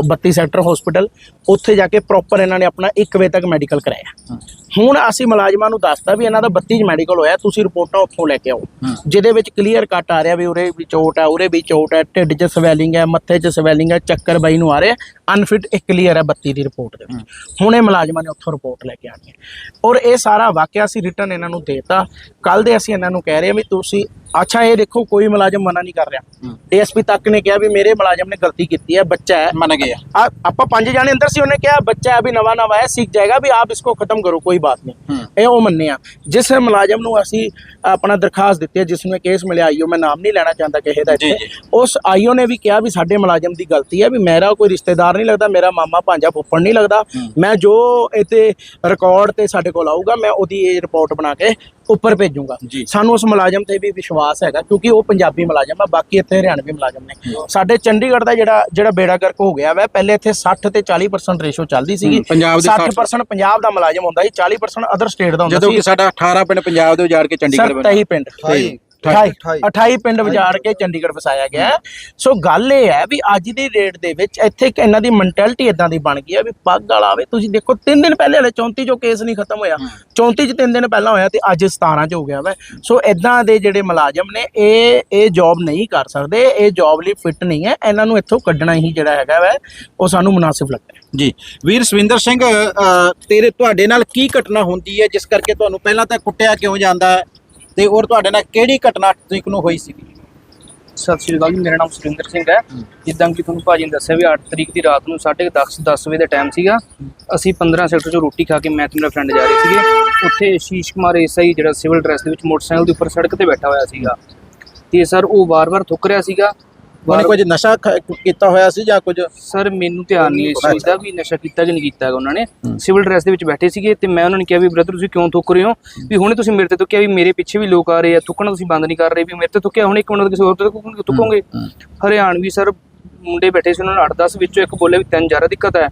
Speaker 2: 32 ਸੈਕਟਰ ਹਸਪੀਟਲ ਉੱਥੇ ਜਾ ਕੇ ਪ੍ਰੋਪਰ ਇਹਨਾਂ ਨੇ ਆਪਣਾ 1 ਵਜੇ ਤੱਕ ਮੈਡੀਕਲ ਕਰਾਇਆ। ਹੁਣ ਅਸੀਂ ਮੁਲਾਜ਼ਮਾਂ ਨੂੰ ਦੱਸਤਾ ਵੀ ਇਹਨਾਂ ਦਾ 32 ਚ ਮੈਡੀਕਲ ਹੋਇਆ ਤੁਸੀਂ ਰਿਪੋਰਟਾਂ ਉੱਥੋਂ ਲੈ ਕੇ ਆਓ। ਜਿਹਦੇ ਵਿੱਚ ਕਲੀਅਰ ਕੱਟ ਆ ਰਿਹਾ ਵੀ ਉਰੇ ਵੀ ਚੋਟ ਹੈ ਉਰੇ ਵੀ ਚੋਟ ਹੈ ਢਿੱਡ 'ਚ ਸਵੈਲਿੰਗ ਹੈ ਮੱਥੇ 'ਚ ਸਵੈਲਿੰਗ ਹੈ ਚੱਕਰ ਬਾਈ ਨੂੰ ਆ ਰਿਹਾ ਅਨਫਿਟ ਇਹ ਕਲੀਅਰ ਹੈ 32 ਦੀ ਰਿਪੋਰਟ ਦੇ ਵਿੱਚ। ਹੁਣ ਇਹ ਮੁਲਾਜ਼ਮਾਂ ਨੇ ਉੱਥੋਂ ਰਿਪੋਰਟ ਲੈ ਕੇ ਆਣੀ ਹੈ। ਔਰ ਇਹ ਸਾਰਾ ਵਾਕਿਆ ਅਸੀਂ ਰਿਟਰਨ ਇਹਨਾਂ ਨੂੰ ਦੇਤਾ। ਕੱਲ ਦੇ ਅਸੀਂ ਇਹਨਾਂ ਨੂੰ ਕਹਿ ਰਹੇ ਹਾਂ ਵੀ ਤੁਸੀਂ ਅੱਛਾ ਇਹ ਦੇਖੋ ਕੋਈ ਮੁਲਾਜ਼ਮ ਮਨਾ ਨਹੀਂ ਕਰ ਰਿਹਾ। ਡੀਐਸਪੀ ਤੱਕ ਨੇ ਕਿਹਾ ਵੀ ਮੇਰੇ ਮੁਲਾਜ਼ਮ ਨੇ ਗਲਤੀ ਕੀਤੀ ਹੈ ਬੱਚਾ ਹੈ।
Speaker 1: ਮੰਨ
Speaker 2: ਗਏ ਆਪਾਂ ਪੰਜ ਜਾਣੇ ਅੰਦਰ ਸੀ ਉਹਨੇ ਕਿਹਾ ਬੱਚਾ ਹੈ ਅਭੀ ਨਵਾਂ ਨਵਾਂ ਹੈ ਸਿੱਖ ਜਾਏਗਾ ਵੀ ਆਪ ਇਸਕੋ ਖਤਮ ਕਰੋ ਕੋਈ ਬਾਤ ਨਹੀਂ। ਇਹ ਉਹ ਮੰਨੇ ਆ। ਜਿਸ ਮੁਲਾਜ਼ਮ ਨੂੰ ਅਸੀਂ ਆਪਣਾ ਦਰਖਾਸਤ ਦਿੱਤੀ ਹੈ ਜਿਸ ਨੂੰ ਕੇਸ ਮਿਲਿਆ ਆਈਓ ਮੈਂ ਨਾਮ ਨਹੀਂ ਲੈਣਾ ਚਾਹੁੰਦਾ ਕਿਸੇ ਦਾ ਇੱਥੇ। ਉਸ ਆਈਓ ਨੇ ਵੀ ਕਿਹਾ ਵੀ ਸਾਡੇ ਮੁਲਾਜ਼ਮ ਦੀ ਗਲਤੀ ਹੈ ਵੀ ਮੇਰਾ ਕੋਈ ਰਿਸ਼ਤੇਦਾਰ ਨਹੀਂ ਲੱਗਦਾ ਮੇਰਾ ਮਾਮਾ ਭਾਂਜਾ ਫੁੱਫੜ ਨਹੀਂ ਲੱਗਦਾ। ਮੈਂ ਜੋ ਇਤੇ ਰਿਕਾਰਡ ਤੇ ਸਾਡੇ ਕੋਲ ਆਊਗਾ ਮੈਂ ਉਹਦੀ ਇਹ ਰਿਪੋਰਟ ਬਣਾ ਕੇ ਉੱਪਰ ਭੇਜੂੰਗਾ। ਸਾਨੂੰ ਉਸ ਮੁਲਾਜ਼ਮ ਤੇ ਵੀ ਵਿਸ਼ਵਾਸ ਹੈਗਾ ਕਿਉਂਕਿ ਉਹ ਪੰਜਾਬੀ ਮੁਲਾਜ਼ਮ ਆ ਬਾਕੀ ਇੱਥੇ ਹਰਿਆਣਵੀ ਮੁਲਾਜ਼ਮ ਨੇ। ਸਾਡੇ ਚੰਡੀਗੜ੍ਹ ਦਾ ਜਿਹੜਾ ਜਿਹੜਾ ਬੇੜਾ ਗਰਕ ਹੋ ਗਿਆ ਵਾ ਪਹਿਲੇ ਇੱਥੇ 60 ਤੇ 40% ਰੇਸ਼ੋ ਚੱਲਦੀ ਸੀਗੀ।
Speaker 1: ਹੂੰ, ਪੰਜਾਬ ਦੇ
Speaker 2: 60% ਪੰਜਾਬ ਦਾ ਮੁਲਾਜ਼ਮ ਹੁੰਦਾ ਸੀ 40% ਅਦਰ ਸਟੇਟ ਦਾ ਹੁੰਦਾ
Speaker 1: ਜਦੋਂ
Speaker 2: ਸੀ।
Speaker 1: ਕਿ ਸਾਡਾ 18 ਪਿੰਡ ਪੰਜਾਬ ਦੇ ਉਜਾੜ ਕੇ ਚੰਡੀਗੜ੍ਹ ਬਣਾ
Speaker 2: 23 ਪਿੰਡ। 28 28 ਪਿੰਡ ਵਿਚਾਰ ਕੇ ਚੰਡੀਗੜ੍ਹ ਵਸਾਇਆ ਗਿਆ। ਸੋ ਗੱਲ ਇਹ ਹੈ ਵੀ ਅੱਜ ਦੀ ਡੇਟ ਦੇ ਵਿੱਚ ਇੱਥੇ ਇੱਕ ਇਹਨਾਂ ਦੀ ਮੈਂਟੈਲਿਟੀ ਇਦਾਂ ਦੀ ਬਣ ਗਈ ਹੈ ਵੀ ਪੱਗ ਵਾਲਾ ਆਵੇ। ਤੁਸੀਂ ਦੇਖੋ 3 ਦਿਨ ਪਹਿਲੇ ਹਲੇ 34 ਚੋਂ ਕੇਸ ਨਹੀਂ ਖਤਮ ਹੋਇਆ। 34 ਚ 3 ਦਿਨ ਪਹਿਲਾਂ ਹੋਇਆ ਤੇ ਅੱਜ 17 ਚ ਹੋ ਗਿਆ ਵਾ। ਸੋ ਇਦਾਂ ਦੇ ਜਿਹੜੇ ਮੁਲਾਜ਼ਮ ਨੇ ਇਹ ਇਹ ਜੌਬ ਨਹੀਂ ਕਰ ਸਕਦੇ। ਇਹ ਜੌਬ ਲਈ ਫਿੱਟ ਨਹੀਂ ਹੈ। ਇਹਨਾਂ ਨੂੰ ਇੱਥੋਂ ਕੱਢਣਾ ਹੀ ਜਿਹੜਾ ਹੈਗਾ ਵਾ ਉਹ ਸਾਨੂੰ ਮੁਨਾਸਿਬ ਲੱਗਦਾ
Speaker 1: ਜੀ। ਵੀਰ ਸਵਿੰਦਰ ਸਿੰਘ ਤੇਰੇ ਤੁਹਾਡੇ ਨਾਲ ਕੀ ਘਟਨਾ ਹੁੰਦੀ ਹੈ? ਜਿਸ ਕਰਕੇ ਤੁਹਾਨੂੰ ਪਹਿਲਾਂ ਤਾਂ ਕੁੱਟਿਆ ਕਿਉਂ ਜਾਂਦਾ ਹੈ? ਤੇ ਔਰ ਤੁਹਾਡੇ ਨਾਲ ਕਿਹੜੀ ਘਟਨਾ ਤਰੀਕ ਨੂੰ ਹੋਈ ਸੀ
Speaker 3: ਸਤਿ ਸ਼੍ਰੀ ਅਕਾਲ ਜੀ ਮੇਰਾ ਨਾਮ ਸੁਰਿੰਦਰ ਸਿੰਘ ਹੈ। ਜਿੱਦਾਂ ਕਿ ਤੁਹਾਨੂੰ ਭਾਜੀ ਨੇ ਦੱਸਿਆ ਵੀ 8 ਤਰੀਕ ਦੀ ਰਾਤ ਨੂੰ 10:30 10 ਵਜੇ ਦਾ ਟਾਈਮ ਸੀਗਾ। ਅਸੀਂ 15 ਸੈਕਟਰ ਚੋਂ ਰੋਟੀ ਖਾ ਕੇ ਮੈਂ ਤੇ ਮੇਰਾ ਫਰੈਂਡ ਜਾ ਰਹੇ ਸੀਗੇ। ਉੱਥੇ ਸ਼ੀਸ਼ ਕੁਮਾਰ ਐਸਆਈ ਜਿਹੜਾ ਸਿਵਲ ਡਰੈਸ ਦੇ ਵਿੱਚ ਮੋਟਰਸਾਈਕਲ ਦੇ ਉੱਪਰ ਸੜਕ ਤੇ ਬੈਠਾ ਹੋਇਆ ਸੀਗਾ। ਤੇ ਸਰ ਉਹ ਵਾਰ-ਵਾਰ ਥੁੱਕ ਰਿਹਾ ਸੀਗਾ।
Speaker 1: ਉਹਨੇ ਕੁਝ ਨਸ਼ਾ ਖ- ਕੀਤਾ ਹੋਇਆ ਸੀ ਜਾਂ ਕੁਝ?
Speaker 3: ਸਰ ਮੈਨੂੰ ਧਿਆਨ ਨਹੀਂ ਇਸ ਚੀਜ਼ ਦਾ ਵੀ ਨਸ਼ਾ ਕੀਤਾ ਕਿ ਨਹੀਂ ਕੀਤਾ ਹੈਗਾ ਉਹਨਾਂ ਨੇ। ਸਿਵਲ ਡਰੈਸ ਦੇ ਵਿੱਚ ਬੈਠੇ ਸੀਗੇ ਤੇ ਮੈਂ ਉਹਨਾਂ ਨੂੰ ਕਿਹਾ ਵੀ ਬ੍ਰਦਰ ਤੁਸੀਂ ਕਿਉਂ ਥੁੱਕ ਰਹੇ ਹੋ? ਵੀ ਹੁਣੇ ਤੁਸੀਂ ਮੇਰੇ ਤੇ ਥੁੱਕਿਆ ਵੀ ਮੇਰੇ ਪਿੱਛੇ ਵੀ ਲੋਕ ਆ ਰਹੇ ਆ ਥੁੱਕਣਾ ਤੁਸੀਂ ਬੰਦ ਨਹੀਂ ਕਰ ਰਹੇ ਵੀ ਮੇਰੇ ਤੇ ਥੁੱਕਿਆ ਹੁਣ ਇੱਕ ਮਿੰਟ ਕਿਸੇ ਹੋਰ ਤੇ ਥੁੱਕੋਗੇ- ਥੁੱਕੋਗੇ ਹਰਿਆਣਵੀ ਸਰ ਮੁੰਡੇ ਬੈਠੇ ਸੀ ਉਹਨਾਂ ਨੂੰ 8-10 ਵਿੱਚੋਂ ਇੱਕ ਬੋਲੇ ਵੀ ਤੈਨੂੰ ਜ਼ਿਆਦਾ ਦਿੱਕਤ ਹੈ।